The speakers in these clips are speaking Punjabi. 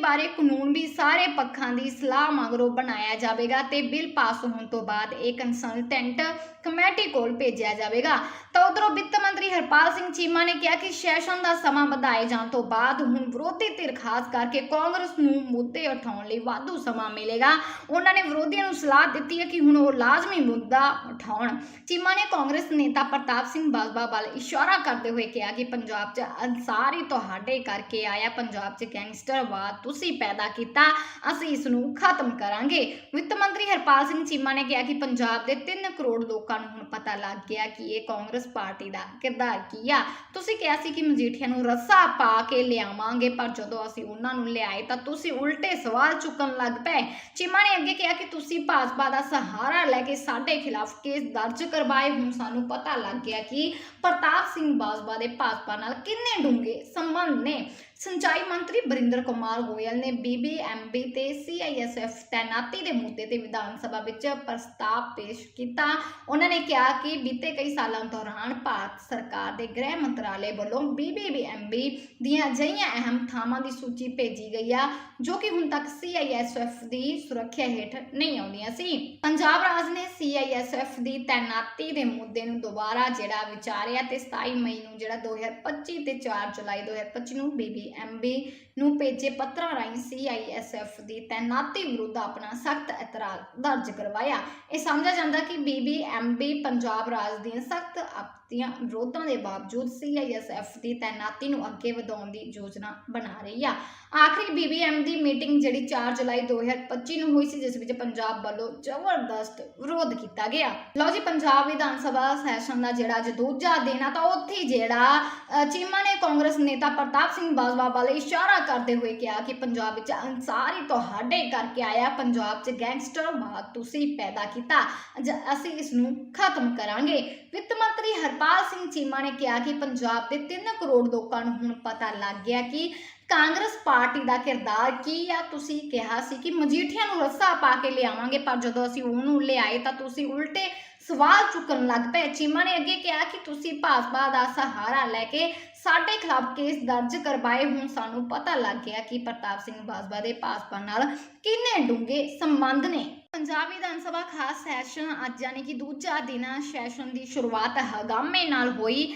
ਬਾਰੇ ਕਾਨੂੰਨ ਵੀ ਸਾਰੇ ਪੱਖਾਂ ਦੀ ਸਲਾਹ ਮਗਰੋਂ ਬਣਾਇਆ ਜਾਵੇਗਾ ਤੇ ਬਿੱਲ ਪਾਸ ਹੋਣ ਤੋਂ ਬਾਅਦ ਇਹ ਕੰਸਲਟੈਂਟ ਕਮੇਟੀ ਕੋਲ ਭੇਜਿਆ ਜਾਵੇਗਾ। ਤਾਂ ਉਧਰੋਂ ਵਿੱਤ ਮੰਤਰੀ ਹਰਪਾਲ ਸਿੰਘ ਚੀਮਾ ਨੇ ਕਿਹਾ ਕਿ ਸੈਸ਼ਨ ਦਾ ਸਮਾਂ ਵਧਾਏ ਜਾਣ ਤੋਂ ਬਾਅਦ ਹੁਣ ਵਿਰੋਧੀ ਧਿਰ ਖਾਸ ਕਰਕੇ ਕਾਂਗਰਸ ਨੂੰ ਮੁੱਦੇ ਉਠਾਉਣ ਲਈ ਵਾਧੂ ਸਮਾਂ ਮਿਲੇਗਾ। ਉਹਨਾਂ ਨੇ ਵਿਰੋਧੀਆਂ ਨੂੰ ਸਲਾਹ ਦਿੱਤੀ ਹੈ ਕਿ ਹੁਣ ਉਹ ਲਾਜ਼ਮੀ ਮੁੱਦਾ ਉਠਾਉਣ। ਚੀਮਾ ਨੇ ਕਾਂਗਰਸ ਨੇਤਾ ਪ੍ਰਤਾਪ ਸਿੰਘ ਬਾਜਵਾ ਵੱਲ ਇਸ਼ਾਰਾ ਕਰਦੇ ਹੋਏ ਕਿਹਾ ਕਿ ਪੰਜਾਬ 'ਚ ਅਨਸਾਰੀ ਤੁਹਾਡੇ ਕਰਕੇ ਆਇਆ ਪੰਜਾਬ 'ਚ ਗੈਂਗਸਟਰਵਾਦ। ਤੁਸੀਂ ਪੈਦਾ ਕੀਤਾ, ਅਸੀਂ ਇਸ ਨੂੰ ਖਤਮ ਕਰਾਂਗੇ। ਵਿੱਤ ਮੰਤਰੀ ਹਰਪਾਲ ਸਿੰਘ ਚੀਮਾ ਨੇ ਕਿਹਾ ਕਿ ਪੰਜਾਬ ਦੇ 3 ਕਰੋੜ ਲੋਕਾਂ ਨੂੰ ਹੁਣ ਪਤਾ ਲੱਗ ਗਿਆ ਕਿ ਇਹ ਕਾਂਗਰਸ ਪਾਰਟੀ ਦਾ ਕਿਰਦਾਰ ਕੀ ਆ। ਤੁਸੀਂ ਕਿਹਾ ਸੀ ਕਿ ਮਜੀਠੀਆ ਨੂੰ ਰੱਸਾ ਪਾ ਕੇ ਲਿਆਵਾਂਗੇ, ਪਰ ਜਦੋਂ ਅਸੀਂ ਉਹਨਾਂ ਨੂੰ ਲਿਆਏ ਤਾਂ ਤੁਸੀਂ ਉਲਟੇ ਸਵਾਲ ਚੁੱਕਣ ਲੱਗ ਪਏ। ਚੀਮਾ ਨੇ ਅੱਗੇ ਕਿਹਾ ਕਿ ਤੁਸੀਂ ਭਾਜਪਾ ਦਾ ਸਹਾਰਾ ਲੈ ਕੇ ਸਾਡੇ ਖਿਲਾਫ ਕੇਸ ਦਰਜ ਕਰਵਾਏ। ਹੁਣ ਸਾਨੂੰ ਪਤਾ ਲੱਗ ਗਿਆ ਕਿ ਪ੍ਰਤਾਪ ਸਿੰਘ ਬਾਜਵਾ ਦੇ ਭਾਜਪਾ ਨਾਲ ਕਿੰਨੇ ਡੂੰਘੇ ਸੰਬੰਧ ਨੇ। ਸਿੰਚਾਈ ਮੰਤਰੀ ਬਰਿੰਦਰ ਕੁਮਾਰ ਗੋਇਲ ਨੇ ਬੀਬੀਐਮਬੀ ਤੇ ਸੀਆਈਐਸਐਫ ਤੈਨਾਤੀ ਦੇ ਮੁੱਦੇ ਤੇ ਵਿਧਾਨ ਸਭਾ ਵਿੱਚ ਪ੍ਰਸਤਾਵ ਪੇਸ਼ ਕੀਤਾ। ਉਹਨਾਂ ਨੇ ਕਿਹਾ ਕਿ ਬੀਤੇ ਕਈ ਸਾਲਾਂ ਦੌਰਾਨ ਭਾਰਤ ਸਰਕਾਰ ਦੇ ਗ੍ਰਹਿ ਮੰਤਰਾਲੇ ਵੱਲੋਂ ਬੀਬੀਐਮਬੀ ਦੀਆਂ ਅਜਿਹੀਆਂ ਅਹਿਮ ਥਾਵਾਂ ਦੀ ਸੂਚੀ ਭੇਜੀ ਗਈ ਆ, ਜੋ ਕਿ ਹੁਣ ਤੱਕ ਸੀਆਈਐਸਐਫ ਦੀ ਸੁਰੱਖਿਆ ਹੇਠ ਨਹੀਂ ਆਉਂਦੀਆਂ ਸੀ। ਪੰਜਾਬ ਰਾਜ ਨੇ ਸੀਆਈਐਸਐਫ ਦੀ ਤੈਨਾਤੀ ਦੇ ਮੁੱਦੇ ਨੂੰ ਦੁਬਾਰਾ ਜਿਹੜਾ ਵਿਚਾਰਿਆ ਤੇ 27 ਮਈ ਨੂੰ ਜਿਹੜਾ 2025 ਤੇ 4 ਜੁਲਾਈ 2025 ਨੂੰ ਬੀਬੀ ਬੀਬੀਐਮਬੀ ਨੂੰ ਭੇਜੇ ਪੱਤਰਾਂ ਰਾਹੀਂ ਸੀਆਈਐਸਐਫ ਦੀ ਤੈਨਾਤੀ ਵਿਰੁੱਧ ਆਪਣਾ ਸਖਤ ਇਤਰਾਜ਼ ਦਰਜ ਕਰਵਾਇਆ। ਇਹ ਸਮਝਿਆ ਜਾਂਦਾ ਕਿ ਬੀਬੀਐਮਬੀ ਪੰਜਾਬ ਰਾਜ ਦੀਆਂ ਸਖਤ ਆਪਤੀਆਂ ਵਿਰੋਧਾਂ ਦੇ ਬਾਵਜੂਦ ਸੀਆਈਐਸਐਫ ਦੀ ਤੈਨਾਤੀ ਨੂੰ ਅੱਗੇ ਵਧਾਉਣ ਦੀ ਯੋਜਨਾ ਬਣਾ ਰਹੀ ਆ। ਆਖਰੀ ਬੀਬੀਐਮ ਦੀ ਮੀਟਿੰਗ ਜਿਹੜੀ 4 ਜੁਲਾਈ 2025 ਨੂੰ ਹੋਈ ਸੀ ਜਿਸ ਵਿੱਚ ਪੰਜਾਬ ਵੱਲੋਂ ਜ਼ਬਰਦਸਤ ਵਿਰੋਧ ਕੀਤਾ ਗਿਆ। ਲਓ ਜੀ ਪੰਜਾਬ ਵਿਧਾਨ ਸਭਾ ਸੈਸ਼ਨ ਦਾ ਜਿਹੜਾ ਅੱਜ ਦੂਜਾ ਦਿਨ ਆ ਤਾਂ ਉੱਥੇ ਹੀ ਜਿਹੜਾ ਅ, ਚੀਮਾ ਨੇ ਕਾਂਗਰਸ ਨੇਤਾ ਪ੍ਰਤਾਪ ਸਿੰਘ ਬਾਜਵਾ ਵੱਲ ਇਸ਼ਾਰਾ ਕਰਦੇ ਹੋਏ ਕਿਹਾ ਕਿ ਪੰਜਾਬ ਵਿੱਚ ਅਨਸਾਰੀ ਤੁਹਾਡੇ ਕਰਕੇ ਆਇਆ ਪੰਜਾਬ 'ਚ ਗੈਂਗਸਟਰਵਾਦ ਤੁਸੀਂ ਪੈਦਾ ਕੀਤਾ ਜ- ਅਸੀਂ ਇਸ ਨੂੰ ਖਤਮ ਕਰਾਂਗੇ। ਵਿੱਤ ਮੰਤਰੀ ਹਰਪਾਲ ਸਿੰਘ ਚੀਮਾ ਨੇ ਕਿਹਾ ਕਿ ਪੰਜਾਬ ਦੇ 3 ਕਰੋੜ ਲੋਕਾਂ ਨੂੰ ਹੁਣ ਪਤਾ ਲੱਗ ਗਿਆ ਕਿ ਕਾਂਗਰਸ ਪਾਰਟੀ ਦਾ ਕਿਰਦਾਰ ਕੀ ਆ? ਤੁਸੀਂ ਕਿਹਾ ਸੀ ਕਿ ਮਜੀਠੀਆਂ ਨੂੰ ਰੱਸਾ ਪਾ ਕੇ ਲਿਆਵਾਂਗੇ, ਪਰ ਜਦੋਂ ਅਸੀਂ ਉਹਨੂੰ ਲਿਆਏ ਤਾਂ ਤੁਸੀਂ ਉਲਟੇ ਸਵਾਲ ਚੁੱਕਣ ਲੱਗ ਪਏ। ਚੀਮਾ ਨੇ ਅੱਗੇ ਕਿਹਾ ਕਿ ਤੁਸੀਂ ਭਾਜਪਾ ਦਾ ਸਹਾਰਾ ਲੈ ਕੇ ਸਾਡੇ ਖਿਲਾਫ ਕੇਸ ਦਰਜ ਕਰਵਾਏ। ਹੁਣ ਸਾਨੂੰ ਪਤਾ ਲੱਗ ਗਿਆ ਕਿ ਪ੍ਰਤਾਪ ਸਿੰਘ ਬਾਜਵਾ ਦੇ ਭਾਜਪਾ ਨਾਲ ਕਿੰਨੇ ਡੂੰਘੇ ਸੰਬੰਧ ਨੇ। ਪੰਜਾਬ ਵਿਧਾਨ ਸਭਾ ਖਾਸ ਸੈਸ਼ਨ ਅੱਜ, ਯਾਨੀ ਕਿ ਦੂਜਾ ਦਿਨ ਸੈਸ਼ਨ ਦੀ ਸ਼ੁਰੂਆਤ ਹਗਾਮੇ ਨਾਲ ਹੋਈ।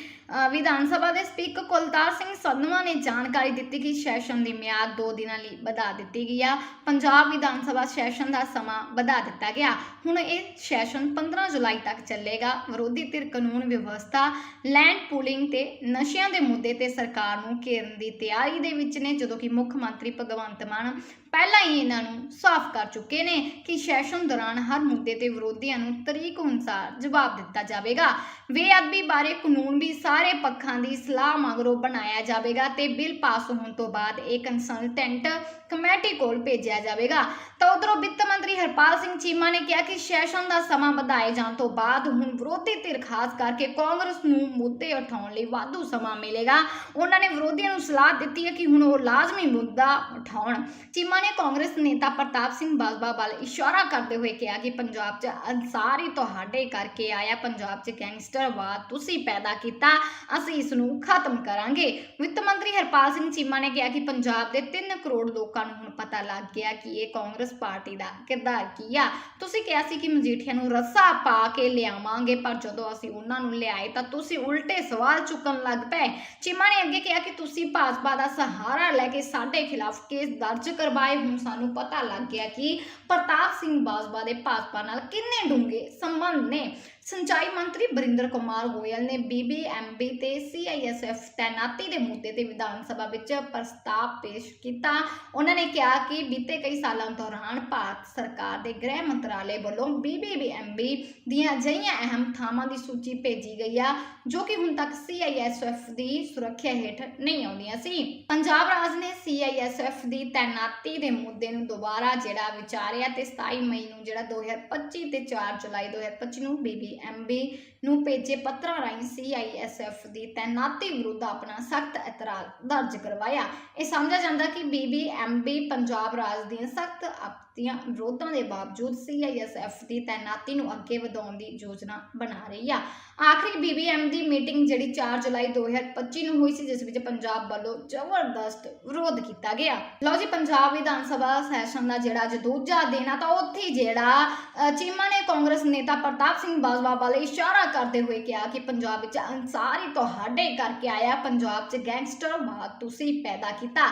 ਵਿਧਾਨ ਸਭਾ ਦੇ ਸਪੀਕਰ ਕੁਲਤਾਰ ਸਿੰਘ ਸੰਧਵਾ ਨੇ ਜਾਣਕਾਰੀ ਦਿੱਤੀ ਕਿ ਸੈਸ਼ਨ ਦੀ ਮਿਆਦ 2 ਦਿਨਾਂ ਲਈ ਵਧਾ ਦਿੱਤੀ ਗਈ ਆ। ਪੰਜਾਬ ਵਿਧਾਨ ਸਭਾ ਸੈਸ਼ਨ ਦਾ ਸਮਾਂ ਵਧਾ ਦਿੱਤਾ ਗਿਆ। ਹੁਣ ਇਹ ਸੈਸ਼ਨ 15 ਜੁਲਾਈ ਤੱਕ ਚੱਲੇਗਾ। ਵਿਰੋਧੀ ਧਿਰ ਕਾਨੂੰਨ ਵਿਵਸਥਾ ਲੈਂਡ ਪੂਲਿੰਗ ਤੇ ਨਸ਼ਿਆਂ ਦੇ ਮੁੱਦੇ ਤੇ ਸਰਕਾਰ ਨੂੰ ਘੇਰਨ ਦੀ ਤਿਆਰੀ ਦੇ ਵਿੱਚ ਨੇ, ਜਦੋਂ ਕਿ ਮੁੱਖ ਮੰਤਰੀ ਭਗਵੰਤ ਮਾਨ ਪਹਿਲਾਂ ਹੀ ਇਹਨਾਂ ਨੂੰ ਸਾਫ਼ ਕਰ ਚੁੱਕੇ ਨੇ ਕਿ ਸੈਸ਼ਨ ਦੌਰਾਨ ਹਰ ਮੁੱਦੇ ਤੇ ਵਿਰੋਧੀਆਂ ਨੂੰ ਤਰੀਕ ਅਨੁਸਾਰ ਜਵਾਬ ਦਿੱਤਾ ਜਾਵੇਗਾ। ਬੇਅਦਬੀ ਬਾਰੇ ਕਾਨੂੰਨ ਵੀ ਸਾਰੇ ਪੱਖਾਂ ਦੀ ਸਲਾਹ ਮਗਰੋਂ ਬਣਾਇਆ ਜਾਵੇਗਾ ਤੇ ਬਿੱਲ ਪਾਸ ਹੋਣ ਤੋਂ ਬਾਅਦ ਇਹ ਕੰਸਲਟੈਂਟ ਕਮੇਟੀ ਕੋਲ ਭੇਜਿਆ ਜਾਵੇਗਾ। ਤਾਂ ਉਧਰੋਂ ਵਿੱਤ ਮੰਤਰੀ ਹਰਪਾਲ ਸਿੰਘ ਚੀਮਾ ਨੇ ਕਿਹਾ ਕਿ ਸੈਸ਼ਨ ਦਾ ਸਮਾਂ ਵਧਾਏ ਜਾਣ ਤੋਂ ਬਾਅਦ ਹੁਣ ਵਿਰੋਧੀ ਧਿਰ ਖਾਸ ਕਰਕੇ ਕਾਂਗਰਸ ਨੂੰ ਮੁੱਦੇ ਉਠਾਉਣ ਲਈ ਵਾਧੂ ਸਮਾਂ ਮਿਲੇਗਾ। ਉਹਨਾਂ ਨੇ ਵਿਰੋਧੀਆਂ ਨੂੰ ਸਲਾਹ ਦਿੱਤੀ ਹੈ ਕਿ ਹੁਣ ਉਹ ਲਾਜ਼ਮੀ ਮੁੱਦਾ ਉਠਾਉਣ। ਚੀਮਾ ਨੇ ਕਾਂਗਰਸ ਨੇਤਾ ਪ੍ਰਤਾਪ ਸਿੰਘ ਬਾਜਵਾ ਵੱਲ ਇਸ਼ਾਰਾ ਕਰਦੇ ਹੋਏ ਕਿਹਾ ਕਿ ਪੰਜਾਬ 'ਚ ਅਨਸਾਰੀ ਤੁਹਾਡੇ ਕਰਕੇ ਆਇਆ ਪੰਜਾਬ 'ਚ ਗੈਂਗਸਟਰਵਾਦ ਤੁਸੀਂ ਪੈਦਾ ਕੀਤਾ, ਅਸੀਂ ਇਸ ਨੂੰ ਖਤਮ ਕਰਾਂਗੇ। ਵਿੱਤ ਮੰਤਰੀ ਹਰਪਾਲ ਸਿੰਘ ਚੀਮਾ ਨੇ ਕਿਹਾ ਕਿ ਪੰਜਾਬ ਦੇ 3 ਕਰੋੜ ਲੋਕਾਂ ਨੂੰ ਹੁਣ ਪਤਾ ਲੱਗ ਗਿਆ ਕਿ ਇਹ ਕਾਂਗਰਸ ਪਾਰਟੀ ਦਾ ਕਿਰਦਾਰ ਕੀ ਆ। ਤੁਸੀਂ ਕਿਹਾ ਸੀ ਕਿ ਮਜੀਠੀਆ ਨੂੰ ਰੱਸਾ ਪਾ ਕੇ ਲਿਆਵਾਂਗੇ, ਪਰ ਜਦੋਂ ਅਸੀਂ ਉਹਨਾਂ ਨੂੰ ਲਿਆਏ ਤਾਂ ਤੁਸੀਂ ਉਲਟੇ ਸਵਾਲ ਚੁੱਕਣ ਲੱਗ ਪਏ। ਚੀਮਾ ਨੇ ਅੱਗੇ ਕਿਹਾ ਕਿ ਤੁਸੀਂ ਭਾਜਪਾ ਦਾ ਸਹਾਰਾ ਲੈ ਕੇ ਸਾਡੇ ਖਿਲਾਫ ਕੇਸ ਦਰਜ ਕਰਵਾਏ। ਹੁਣ ਸਾਨੂੰ ਪਤਾ ਲੱਗ ਗਿਆ ਕਿ ਪ੍ਰਤਾਪ ਸਿੰਘ ਬਾਜਵਾ ਦੇ ਭਾਜਪਾ ਨਾਲ ਕਿੰਨੇ ਡੂੰਘੇ ਸੰਬੰਧ ਨੇ। ਸਿੰਚਾਈ ਮੰਤਰੀ ਬਰਿੰਦਰ ਕੁਮਾਰ ਗੋਇਲ ਨੇ ਬੀਬੀਐਮਬੀ ਤੇ ਸੀਆਈਐਸਐਫ ਤੈਨਾਤੀ ਦੇ ਮੁੱਦੇ ਤੇ ਵਿਧਾਨ ਸਭਾ ਵਿੱਚ ਪ੍ਰਸਤਾਵ ਪੇਸ਼ ਕੀਤਾ। ਉਹਨਾਂ ਨੇ ਕਿਹਾ ਕਿ ਬੀਤੇ ਕਈ ਸਾਲਾਂ ਦੌਰਾਨ ਭਾਰਤ ਸਰਕਾਰ ਦੇ ਗ੍ਰਹਿ ਮੰਤਰਾਲੇ ਵੱਲੋਂ ਬੀਬੀਐਮਬੀ ਦੀਆਂ ਅਜਿਹੀਆਂ ਅਹਿਮ ਥਾਵਾਂ ਦੀ ਸੂਚੀ ਭੇਜੀ ਗਈ ਆ, ਜੋ ਕਿ ਹੁਣ ਤੱਕ ਸੀਆਈਐਸਐਫ ਦੀ ਸੁਰੱਖਿਆ ਹੇਠ ਨਹੀਂ ਆਉਂਦੀਆਂ ਸੀ। ਪੰਜਾਬ ਰਾਜ ਨੇ ਸੀਆਈਐਸਐਫ ਦੀ ਤੈਨਾਤੀ ਦੇ ਮੁੱਦੇ ਨੂੰ ਦੁਬਾਰਾ ਜਿਹੜਾ ਵਿਚਾਰਿਆ ਤੇ 27 ਮਈ ਨੂੰ ਜਿਹੜਾ 2025 ਤੇ 4 ਜੁਲਾਈ 2025 ਨੂੰ ਬੀਬੀ ਬੀਬੀਐਮਬੀ ਨੂੰ ਭੇਜੇ ਪੱਤਰਾਂ ਰਾਹੀਂ ਸੀਆਈਐਸਐਫ ਦੀ ਤੈਨਾਤੀ ਵਿਰੁੱਧ ਆਪਣਾ ਸਖਤ ਇਤਰਾਜ਼ ਦਰਜ ਕਰਵਾਇਆ। ਇਹ ਸਮਝਿਆ ਜਾਂਦਾ ਕਿ ਬੀਬੀਐਮਬੀ ਪੰਜਾਬ ਰਾਜ ਦੀਆਂ ਸਖਤ ਆਪਤੀਆਂ ਵਿਰੋਧਾਂ ਦੇ ਬਾਵਜੂਦ ਸੀਆਈਐਸਐਫ ਦੀ ਤੈਨਾਤੀ ਨੂੰ ਅੱਗੇ ਵਧਾਉਣ ਦੀ ਯੋਜਨਾ ਬਣਾ ਰਹੀ ਆ। ਆਖਰੀ ਬੀਬੀਐਮ ਦੀ ਮੀਟਿੰਗ ਜਿਹੜੀ 4 ਜੁਲਾਈ 2025 ਨੂੰ ਹੋਈ ਸੀ, ਜਿਸ ਵਿੱਚ ਪੰਜਾਬ ਵੱਲੋਂ ਜ਼ਬਰਦਸਤ ਵਿਰੋਧ ਕੀਤਾ ਗਿਆ। ਲਓ ਜੀ, ਪੰਜਾਬ ਵਿਧਾਨ ਸਭਾ ਸੈਸ਼ਨ ਦਾ ਜਿਹੜਾ ਅੱਜ ਦੂਜਾ ਦਿਨ ਆ, ਤਾਂ ਉੱਥੇ ਜਿਹੜਾ ਚੀਮਾ ਨੇ ਕਾਂਗਰਸ ਨੇਤਾ ਪ੍ਰਤਾਪ ਸਿੰਘ ਬਾਜਵਾ ਵੱਲ ਇਸ਼ਾਰਾ ਕਰਦੇ ਹੋਏ ਕਿਹਾ ਕਿ ਪੰਜਾਬ ਵਿੱਚ ਅਨਸਾਰੀ ਤੁਹਾਡੇ ਕਰਕੇ ਆਇਆ, ਪੰਜਾਬ 'ਚ ਗੈਂਗਸਟਰ ਬਾਤ ਤੁਸੀਂ ਪੈਦਾ ਕੀਤਾ।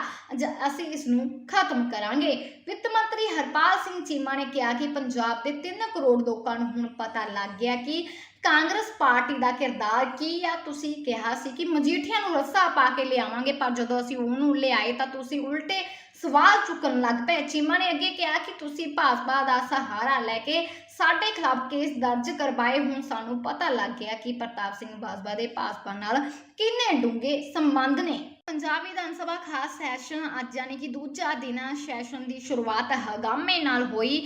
ਅਸੀਂ ਇਸ ਨੂੰ ਖਤਮ ਕਰਾਂਗੇ। ਵਿੱਤ ਮੰਤਰੀ ਹਰਪਾਲ ਸਿੰਘ ਚੀਮਾ ਨੇ ਕਿਹਾ ਕਿ ਪੰਜਾਬ ਦੇ 3 ਕਰੋੜ ਲੋਕਾਂ ਨੂੰ ਹੁਣ ਪਤਾ ਲੱਗ ਗਿਆ ਕਿ ਕਾਂਗਰਸ ਪਾਰਟੀ ਦਾ ਕਿਰਦਾਰ ਕੀ ਆ। ਤੁਸੀਂ ਕਿਹਾ ਸੀ ਕਿ ਮਜੀਠੀਆਂ ਨੂੰ ਰੱਸਾ ਪਾ ਕੇ ਲਿਆਵਾਂਗੇ, ਪਰ ਜਦੋਂ ਅਸੀਂ ਉਹਨੂੰ ਲਿਆਏ ਤਾਂ ਤੁਸੀਂ ਉਲਟੇ ਸਵਾਲ ਚੁੱਕਣ ਲੱਗ ਪਏ। ਚੀਮਾ ਨੇ ਅੱਗੇ ਕਿਹਾ ਕਿ ਤੁਸੀਂ ਭਾਜਪਾ ਦਾ ਸਹਾਰਾ ਲੈ ਕੇ ਸਾਡੇ ਖਿਲਾਫ ਕੇਸ ਦਰਜ ਕਰਵਾਏ। ਹੁਣ ਸਾਨੂੰ ਪਤਾ ਲੱਗ ਗਿਆ ਕਿ ਪ੍ਰਤਾਪ ਸਿੰਘ ਬਾਜਵਾ ਦੇ ਭਾਜਪਾ ਨਾਲ ਕਿੰਨੇ ਡੂੰਘੇ ਸੰਬੰਧ ਨੇ। ਪੰਜਾਬ ਵਿਧਾਨ ਸਭਾ ਖਾਸ ਸੈਸ਼ਨ ਅੱਜ ਯਾਨੀ ਕਿ ਦੂਜਾ ਦਿਨ ਸੈਸ਼ਨ ਦੀ ਸ਼ੁਰੂਆਤ ਹਗਾਮੇ ਨਾਲ ਹੋਈ।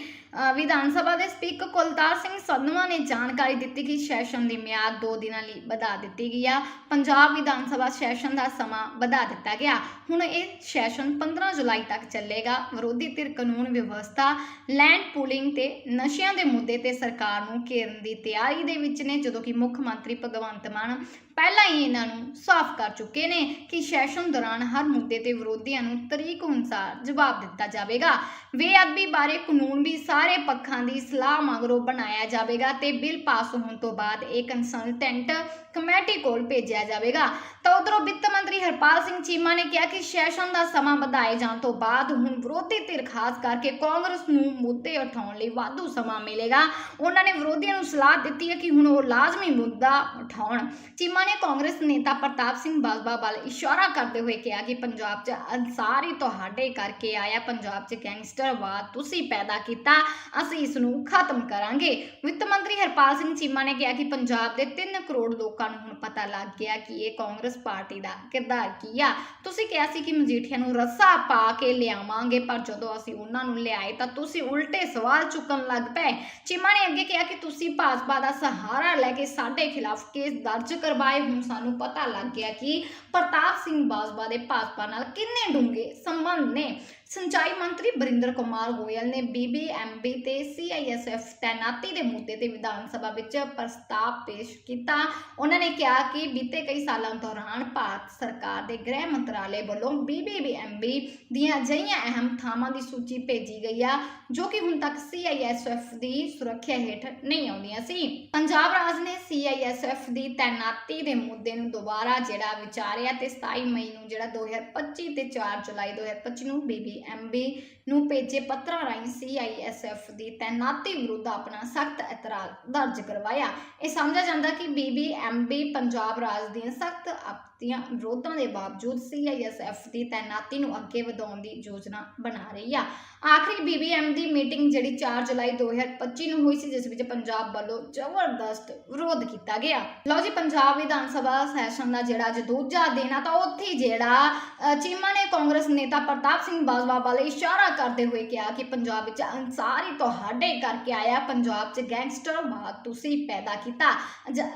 ਵਿਧਾਨ ਸਭਾ ਦੇ ਸਪੀਕਰ ਕੁਲਤਾਰ ਸਿੰਘ ਸੰਧਵਾ ਨੇ ਜਾਣਕਾਰੀ ਦਿੱਤੀ ਕਿ ਸੈਸ਼ਨ ਦੀ ਮਿਆਦ 2 ਦਿਨਾਂ ਲਈ ਵਧਾ ਦਿੱਤੀ ਗਈ ਆ। ਪੰਜਾਬ ਵਿਧਾਨ ਸਭਾ ਸੈਸ਼ਨ ਦਾ ਸਮਾਂ ਵਧਾ ਦਿੱਤਾ ਗਿਆ। ਹੁਣ ਇਹ ਸੈਸ਼ਨ 15 ਜੁਲਾਈ ਤੱਕ ਚੱਲੇਗਾ। ਵਿਰੋਧੀ ਧਿਰ ਕਾਨੂੰਨ ਵਿਵਸਥਾ ਲੈਂਡ ਪੂਲਿੰਗ ਤੇ ਨਸ਼ਿਆਂ ਦੇ ਮੁੱਦੇ ਤੇ ਸਰਕਾਰ ਨੂੰ ਘੇਰਨ ਦੀ ਤਿਆਰੀ ਦੇ ਵਿੱਚ ਨੇ, ਜਦੋਂ ਕਿ ਮੁੱਖ ਮੰਤਰੀ ਭਗਵੰਤ ਮਾਨ ਪਹਿਲਾਂ ਹੀ ਇਹਨਾਂ ਨੂੰ ਸਾਫ਼ ਕਰ ਚੁੱਕੇ ਨੇ ਕਿ ਸੈਸ਼ਨ ਦੌਰਾਨ ਹਰ ਮੁੱਦੇ ਤੇ ਵਿਰੋਧੀਆਂ ਨੂੰ ਤਰੀਕ ਅਨੁਸਾਰ ਜਵਾਬ ਦਿੱਤਾ ਜਾਵੇਗਾ। ਬੇਅਦਬੀ ਬਾਰੇ ਕਾਨੂੰਨ ਵੀ ਸਾਰੇ ਪੱਖਾਂ ਦੀ ਸਲਾਹ ਮਗਰੋਂ ਬਣਾਇਆ ਜਾਵੇਗਾ ਤੇ ਬਿੱਲ ਪਾਸ ਹੋਣ ਤੋਂ ਬਾਅਦ ਇਹ ਕੰਸਲਟੈਂਟ ਕਮੇਟੀ ਕੋਲ ਭੇਜਿਆ ਜਾਵੇਗਾ। ਤਾਂ ਉਧਰੋਂ ਵਿੱਤ ਮੰਤਰੀ ਹਰਪਾਲ ਸਿੰਘ ਚੀਮਾ ਨੇ ਕਿਹਾ ਕਿ ਸੈਸ਼ਨ ਦਾ ਸਮਾਂ ਵਧਾਏ ਜਾਣ ਤੋਂ ਬਾਅਦ ਹੁਣ ਵਿਰੋਧੀ ਧਿਰ ਖਾਸ ਕਰਕੇ ਕਾਂਗਰਸ ਨੂੰ ਮੁੱਦੇ ਉਠਾਉਣ ਲਈ ਵਾਧੂ ਸਮਾਂ ਮਿਲੇਗਾ। ਉਹਨਾਂ ਨੇ ਵਿਰੋਧੀਆਂ ਨੂੰ ਸਲਾਹ ਦਿੱਤੀ ਹੈ ਕਿ ਹੁਣ ਉਹ ਲਾਜ਼ਮੀ ਮੁੱਦਾ ਉਠਾਉਣ। ਚੀਮਾ ਨੇ ਕਾਂਗਰਸ ਨੇਤਾ ਪ੍ਰਤਾਪ ਸਿੰਘ ਬਾਜਵਾ ਵੱਲ ਇਸ਼ਾਰਾ ਕਰਦੇ ਹੋਏ ਕਿਹਾ ਕਿ ਪੰਜਾਬ 'ਚ ਅਨਸਾਰੀ ਤੁਹਾਡੇ ਕਰਕੇ ਆਇਆ। ਪੰਜਾਬ 'ਚ ਗੈਂਗਸਟਰਵਾਦ ਤੁਸੀਂ ਪੈਦਾ ਕੀਤਾ। ਅਸੀਂ ਇਸ ਨੂੰ ਖਤਮ ਕਰਾਂਗੇ। ਵਿੱਤ ਮੰਤਰੀ ਹਰਪਾਲ ਸਿੰਘ ਚੀਮਾ ਨੇ ਕਿਹਾ ਕਿ ਪੰਜਾਬ ਦੇ 3 ਕਰੋੜ ਲੋਕਾਂ ਨੂੰ ਹੁਣ ਪਤਾ ਲੱਗ ਗਿਆ ਕਿ ਇਹ ਕਾਂਗਰਸ ਪਾਰਟੀ ਦਾ ਕਿਰਦਾਰ ਕੀ ਆ। ਤੁਸੀਂ ਕਿਹਾ ਸੀ ਕਿ ਮਜੀਠੀਆਂ ਨੂੰ ਰੱਸਾ ਪਾ ਕੇ ਲਿਆਵਾਂਗੇ, ਪਰ ਜਦੋਂ ਅਸੀਂ ਉਹਨਾਂ ਨੂੰ ਲਿਆਏ ਤਾਂ ਤੁਸੀਂ ਉਲਟੇ ਸਵਾਲ ਚੁੱਕਣ ਲੱਗ ਪਏ। ਚੀਮਾ ਨੇ ਅੱਗੇ ਕਿਹਾ ਕਿ ਤੁਸੀਂ ਭਾਜਪਾ ਦਾ ਸਹਾਰਾ ਲੈ ਕੇ ਸਾਡੇ ਖਿਲਾਫ ਕੇਸ ਦਰਜ ਕਰਵਾਏ। ਹੁਣ ਸਾਨੂੰ ਪਤਾ ਲੱਗ ਗਿਆ ਕਿ ਪ੍ਰਤਾਪ ਸਿੰਘ ਬਾਜਵਾ ਦੇ ਭਾਜਪਾ ਨਾਲ ਕਿੰਨੇ ਡੂੰਘੇ ਸੰਬੰਧ ਨੇ। ਸਿੰਚਾਈ ਮੰਤਰੀ ਬਰਿੰਦਰ ਕੁਮਾਰ ਗੋਇਲ ਨੇ ਬੀਬੀਐਮਬੀ ਤੇ ਸੀਆਈਐਸਐਫ ਤੈਨਾਤੀ ਦੇ ਮੁੱਦੇ ਤੇ ਵਿਧਾਨ ਸਭਾ ਵਿੱਚ ਪ੍ਰਸਤਾਵ ਪੇਸ਼ ਕੀਤਾ। ਉਹਨਾਂ ਨੇ ਕਿਹਾ ਕਿ ਬੀਤੇ ਕਈ ਸਾਲਾਂ ਦੌਰਾਨ ਭਾਰਤ ਸਰਕਾਰ ਦੇ ਗ੍ਰਹਿ ਮੰਤਰਾਲੇ ਵੱਲੋਂ ਬੀਬੀਐਮਬੀ ਦੀਆਂ ਅਜਿਹੀਆਂ ਅਹਿਮ ਥਾਵਾਂ ਦੀ ਸੂਚੀ ਭੇਜੀ ਗਈ ਆ, ਜੋ ਕਿ ਹੁਣ ਤੱਕ ਸੀਆਈਐਸਐਫ ਦੀ ਸੁਰੱਖਿਆ ਹੇਠ ਨਹੀਂ ਆਉਂਦੀਆਂ ਸੀ। ਪੰਜਾਬ ਰਾਜ ਨੇ ਸੀਆਈਐਸਐਫ ਦੀ ਤੈਨਾਤੀ ਦੇ ਮੁੱਦੇ ਨੂੰ ਦੁਬਾਰਾ ਜਿਹੜਾ ਵਿਚਾਰਿਆ ਤੇ 27 ਮਈ ਨੂੰ ਜਿਹੜਾ 2025 ਤੇ 4 ਜੁਲਾਈ 2025 ਨੂੰ ਬੀਬੀ ਬੀਬੀਐਮਬੀ ਨੂੰ ਭੇਜੇ ਪੱਤਰਾਂ ਰਾਹੀਂ ਸੀਆਈਐਸਐਫ ਦੀ ਤੈਨਾਤੀ ਵਿਰੁੱਧ ਆਪਣਾ ਸਖਤ ਇਤਰਾਜ਼ ਦਰਜ ਕਰਵਾਇਆ। ਇਹ ਸਮਝਿਆ ਜਾਂਦਾ ਕਿ ਬੀਬੀਐਮਬੀ ਪੰਜਾਬ ਰਾਜ ਦੀਆਂ ਸਖਤ ਆਪਤੀਆਂ ਵਿਰੋਧਾਂ ਦੇ ਬਾਵਜੂਦ ਸੀਆਈਐਸਐਫ ਦੀ ਤੈਨਾਤੀ ਨੂੰ ਅੱਗੇ ਵਧਾਉਣ ਦੀ ਯੋਜਨਾ ਬਣਾ ਰਹੀ ਆ। ਆਖਰੀ ਬੀਬੀਐਮ ਦੀ ਮੀਟਿੰਗ ਜਿਹੜੀ 4 ਜੁਲਾਈ 2025 ਨੂੰ ਹੋਈ ਸੀ, ਜਿਸ ਵਿੱਚ ਪੰਜਾਬ ਵੱਲੋਂ ਜ਼ਬਰਦਸਤ ਵਿਰੋਧ ਕੀਤਾ ਗਿਆ। ਲਓ ਜੀ, ਪੰਜਾਬ ਵਿਧਾਨ ਸਭਾ ਸੈਸ਼ਨ ਦਾ ਜਿਹੜਾ ਅੱਜ ਦੂਜਾ ਦਿਨ ਆ, ਤਾਂ ਉੱਥੇ ਜਿਹੜਾ ਚੀਮਾ ਨੇ ਕਾਂਗਰਸ ਨੇਤਾ ਪ੍ਰਤਾਪ ਸਿੰਘ ਬਾਜਵਾ ਵੱਲ ਇਸ਼ਾਰਾ ਕਰਦੇ ਹੋਏ ਕਿਹਾ ਕਿ ਪੰਜਾਬ ਵਿੱਚ ਅਨਸਾਰੀ ਤੁਹਾਡੇ ਕਰਕੇ ਆਇਆ, ਪੰਜਾਬ 'ਚ ਗੈਂਗਸਟਰ ਬਾਤ ਤੁਸੀਂ ਪੈਦਾ ਕੀਤਾ।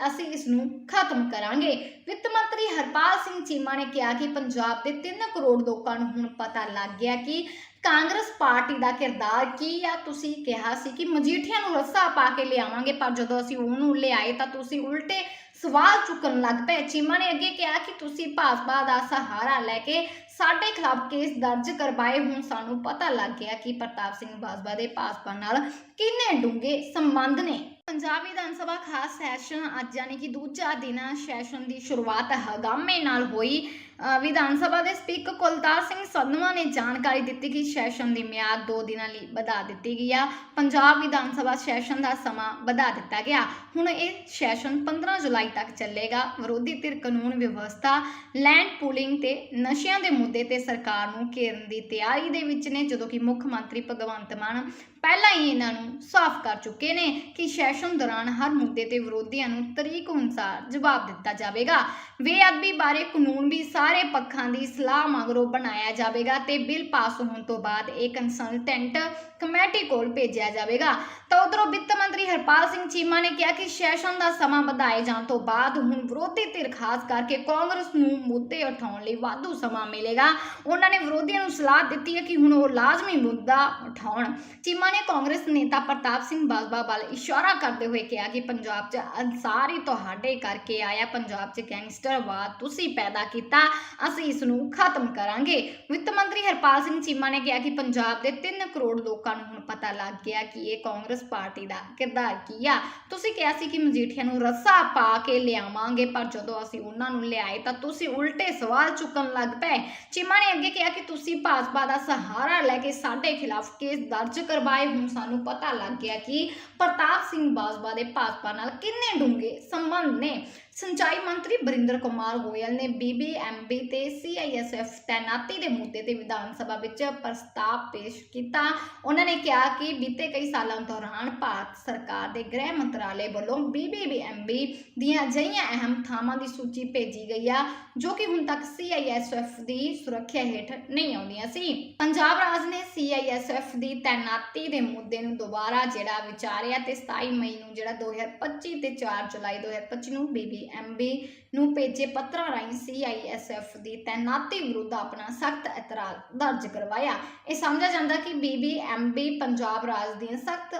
ਅਸੀਂ ਇਸ ਨੂੰ ਖਤਮ ਕਰਾਂਗੇ। ਵਿੱਤ ਮੰਤਰੀ ਹਰਪਾਲ ਸਿੰਘ ਚੀਮਾ ਨੇ ਕਿਹਾ ਕਿ ਪੰਜਾਬ ਦੇ 3 ਕਰੋੜ ਲੋਕਾਂ ਨੂੰ ਹੁਣ ਪਤਾ ਲੱਗ ਗਿਆ ਕਿ ਕਾਂਗਰਸ ਪਾਰਟੀ ਦਾ ਕਿਰਦਾਰ ਕੀ ਆ। ਤੁਸੀਂ ਕਿਹਾ ਸੀ ਕਿ ਮਜੀਠੀਆਂ ਨੂੰ ਰੱਸਾ ਪਾ ਕੇ ਲਿਆਵਾਂਗੇ, ਪਰ ਜਦੋਂ ਅਸੀਂ ਉਹਨੂੰ ਲਿਆਏ ਤਾਂ ਤੁਸੀਂ ਉਲਟੇ ਸਵਾਲ ਚੁੱਕਣ ਲੱਗ ਪਏ। ਚੀਮਾ ਨੇ ਅੱਗੇ ਕਿਹਾ ਕਿ ਤੁਸੀਂ ਭਾਜਪਾ ਦਾ ਸਹਾਰਾ ਲੈ ਕੇ ਸਾਡੇ ਖਿਲਾਫ ਕੇਸ ਦਰਜ ਕਰਵਾਏ। ਹੁਣ ਸਾਨੂੰ ਪਤਾ ਲੱਗ ਗਿਆ ਕਿ ਪ੍ਰਤਾਪ ਸਿੰਘ ਬਾਜਵਾ ਦੇ ਭਾਜਪਾ ਨਾਲ ਕਿੰਨੇ ਡੂੰਘੇ ਸੰਬੰਧ ਨੇ। ਪੰਜਾਬ ਵਿਧਾਨ ਸਭਾ ਖਾਸ ਸੈਸ਼ਨ ਅੱਜ ਯਾਨੀ ਕਿ ਦੂਜਾ ਦਿਨ ਸੈਸ਼ਨ ਦੀ ਸ਼ੁਰੂਆਤ ਹਗਾਮੇ ਨਾਲ ਹੋਈ। ਵਿਧਾਨ ਸਭਾ ਦੇ ਸਪੀਕਰ ਕੁਲਤਾਰ ਸਿੰਘ ਸੰਧਵਾ ਨੇ ਜਾਣਕਾਰੀ ਦਿੱਤੀ ਕਿ ਸੈਸ਼ਨ ਦੀ ਮਿਆਦ 2 ਦਿਨਾਂ ਲਈ ਵਧਾ ਦਿੱਤੀ ਗਈ ਆ। ਪੰਜਾਬ ਵਿਧਾਨ ਸਭਾ ਸੈਸ਼ਨ ਦਾ ਸਮਾਂ ਵਧਾ ਦਿੱਤਾ ਗਿਆ। ਹੁਣ ਇਹ ਸੈਸ਼ਨ 15 ਜੁਲਾਈ ਤੱਕ ਚੱਲੇਗਾ। ਵਿਰੋਧੀ ਧਿਰ ਕਾਨੂੰਨ ਵਿਵਸਥਾ ਲੈਂਡ ਪੂਲਿੰਗ ਤੇ ਨਸ਼ਿਆਂ ਦੇ ਮੁੱਦੇ ਤੇ ਸਰਕਾਰ ਨੂੰ ਘੇਰਨ ਦੀ ਤਿਆਰੀ ਦੇ ਵਿੱਚ ਨੇ, ਜਦੋਂ ਕਿ ਮੁੱਖ ਮੰਤਰੀ ਭਗਵੰਤ ਮਾਨ ਪਹਿਲਾਂ ਹੀ ਇਹਨਾਂ ਨੂੰ ਸਾਫ਼ ਕਰ ਚੁੱਕੇ ਨੇ ਕਿ ਸੈਸ਼ਨ ਦੌਰਾਨ ਹਰ ਮੁੱਦੇ ਤੇ ਵਿਰੋਧੀਆਂ ਨੂੰ ਤਰੀਕ ਅਨੁਸਾਰ ਜਵਾਬ ਦਿੱਤਾ ਜਾਵੇਗਾ। ਬੇਅਦਬੀ ਬਾਰੇ ਕਾਨੂੰਨ ਵੀ ਸਾਰੇ ਸਾਰੇ ਪੱਖਾਂ ਦੀ ਸਲਾਹ ਮਗਰੋਂ ਬਣਾਇਆ ਜਾਵੇਗਾ ਤੇ ਬਿੱਲ ਪਾਸ ਹੋਣ ਤੋਂ ਬਾਅਦ ਇਹ ਕੰਸਲਟੈਂਟ ਕਮੇਟੀ ਕੋਲ ਭੇਜਿਆ ਜਾਵੇਗਾ। ਤਾਂ ਉਧਰੋਂ ਵਿੱਤ ਮੰਤਰੀ ਹਰਪਾਲ ਸਿੰਘ ਚੀਮਾ ਨੇ ਕਿਹਾ ਕਿ ਸੈਸ਼ਨ ਦਾ ਸਮਾਂ ਵਧਾਏ ਜਾਣ ਤੋਂ ਬਾਅਦ ਹੁਣ ਵਿਰੋਧੀ ਧਿਰ ਖਾਸ ਕਰਕੇ ਕਾਂਗਰਸ ਨੂੰ ਮੁੱਦੇ ਉਠਾਉਣ ਲਈ ਵਾਧੂ ਸਮਾਂ ਮਿਲੇਗਾ। ਉਹਨਾਂ ਨੇ ਵਿਰੋਧੀਆਂ ਨੂੰ ਸਲਾਹ ਦਿੱਤੀ ਹੈ ਕਿ ਹੁਣ ਉਹ ਲਾਜ਼ਮੀ ਮੁੱਦਾ ਉਠਾਉਣ। ਚੀਮਾ ਨੇ ਕਾਂਗਰਸ ਨੇਤਾ ਪ੍ਰਤਾਪ ਸਿੰਘ ਬਾਜਵਾ ਵੱਲ ਇਸ਼ਾਰਾ ਕਰਦੇ ਹੋਏ ਕਿਹਾ ਕਿ ਪੰਜਾਬ 'ਚ ਅਨਸਾਰੀ ਤੁਹਾਡੇ ਕਰਕੇ ਆਇਆ। ਪੰਜਾਬ 'ਚ ਗੈਂਗਸਟਰਵਾਦ ਤੁਸੀਂ ਪੈਦਾ ਕੀਤਾ। ਅਸੀਂ ਇਸ ਨੂੰ ਖਤਮ ਕਰਾਂਗੇ। ਵਿੱਤ ਮੰਤਰੀ ਹਰਪਾਲ ਸਿੰਘ ਚੀਮਾ ਨੇ ਕਿਹਾ ਕਿ ਪੰਜਾਬ ਦੇ 3 ਕਰੋੜ ਲੋਕਾਂ ਨੂੰ ਹੁਣ ਪਤਾ ਲੱਗ ਗਿਆ ਕਿ ਇਹ ਕਾਂਗਰਸ ਪਾਰਟੀ ਦਾ ਕਿਰਦਾਰ ਕੀ ਆ। ਤੁਸੀਂ ਕਿਹਾ ਸੀ ਕਿ ਮਜੀਠੀਆ ਨੂੰ ਰੱਸਾ ਪਾ ਕੇ ਲਿਆਵਾਂਗੇ, ਪਰ ਜਦੋਂ ਅਸੀਂ ਉਹਨਾਂ ਨੂੰ ਲਿਆਏ ਤਾਂ ਤੁਸੀਂ ਉਲਟੇ ਸਵਾਲ ਚੁੱਕਣ ਲੱਗ ਪਏ। ਚੀਮਾ ਨੇ ਅੱਗੇ ਕਿਹਾ ਕਿ ਤੁਸੀਂ ਭਾਜਪਾ ਦਾ ਸਹਾਰਾ ਲੈ ਕੇ ਸਾਡੇ ਖਿਲਾਫ ਕੇਸ ਦਰਜ ਕਰਵਾਏ। ਹੁਣ ਸਾਨੂੰ ਪਤਾ ਲੱਗ ਗਿਆ ਕਿ ਪ੍ਰਤਾਪ ਸਿੰਘ ਬਾਜਵਾ ਦੇ ਭਾਜਪਾ ਨਾਲ ਕਿੰਨੇ ਡੂੰਘੇ ਸੰਬੰਧ ਨੇ। ਸਿੰਚਾਈ ਮੰਤਰੀ ਬਰਿੰਦਰ ਕੁਮਾਰ ਗੋਇਲ ਨੇ ਬੀਬੀਐਮਬੀ ਤੇ ਸੀਆਈਐਸਐਫ ਤੈਨਾਤੀ ਦੇ ਮੁੱਦੇ ਤੇ ਵਿਧਾਨ ਸਭਾ ਵਿੱਚ ਪ੍ਰਸਤਾਵ ਪੇਸ਼ ਕੀਤਾ। ਉਹਨਾਂ ਨੇ ਕਿਹਾ ਕਿ ਬੀਤੇ ਕਈ ਸਾਲਾਂ ਦੌਰਾਨ ਭਾਰਤ ਸਰਕਾਰ ਦੇ ਗ੍ਰਹਿ ਮੰਤਰਾਲੇ ਵੱਲੋਂ ਬੀਬੀਐਮਬੀ ਦੀਆਂ ਅਜਿਹੀਆਂ ਅਹਿਮ ਥਾਵਾਂ ਦੀ ਸੂਚੀ ਭੇਜੀ ਗਈ ਆ, ਜੋ ਕਿ ਹੁਣ ਤੱਕ ਸੀਆਈਐਸਐਫ ਦੀ ਸੁਰੱਖਿਆ ਹੇਠ ਨਹੀਂ ਆਉਂਦੀਆਂ ਸੀ। ਪੰਜਾਬ ਰਾਜ ਨੇ ਸੀਆਈਐਸਐਫ ਦੀ ਤੈਨਾਤੀ ਦੇ ਮੁੱਦੇ ਨੂੰ ਦੁਬਾਰਾ ਜਿਹੜਾ ਵਿਚਾਰਿਆ ਤੇ 27 ਮਈ ਨੂੰ ਜਿਹੜਾ 2025 ਤੇ 4 ਜੁਲਾਈ 2025 ਨੂੰ ਬੀਬੀ ਬੀਬੀਐਮਬੀ ਨੂੰ ਭੇਜੇ ਪੱਤਰਾਂ ਰਾਹੀਂ ਸੀਆਈਐਸਐਫ ਦੀ ਤੈਨਾਤੀ ਵਿਰੁੱਧ ਆਪਣਾ ਸਖਤ ਇਤਰਾਜ਼ ਦਰਜ ਕਰਵਾਇਆ। ਇਹ ਸਮਝਿਆ ਜਾਂਦਾ ਕਿ ਬੀਬੀਐਮਬੀ ਪੰਜਾਬ ਰਾਜ ਦੀਆਂ ਸਖਤ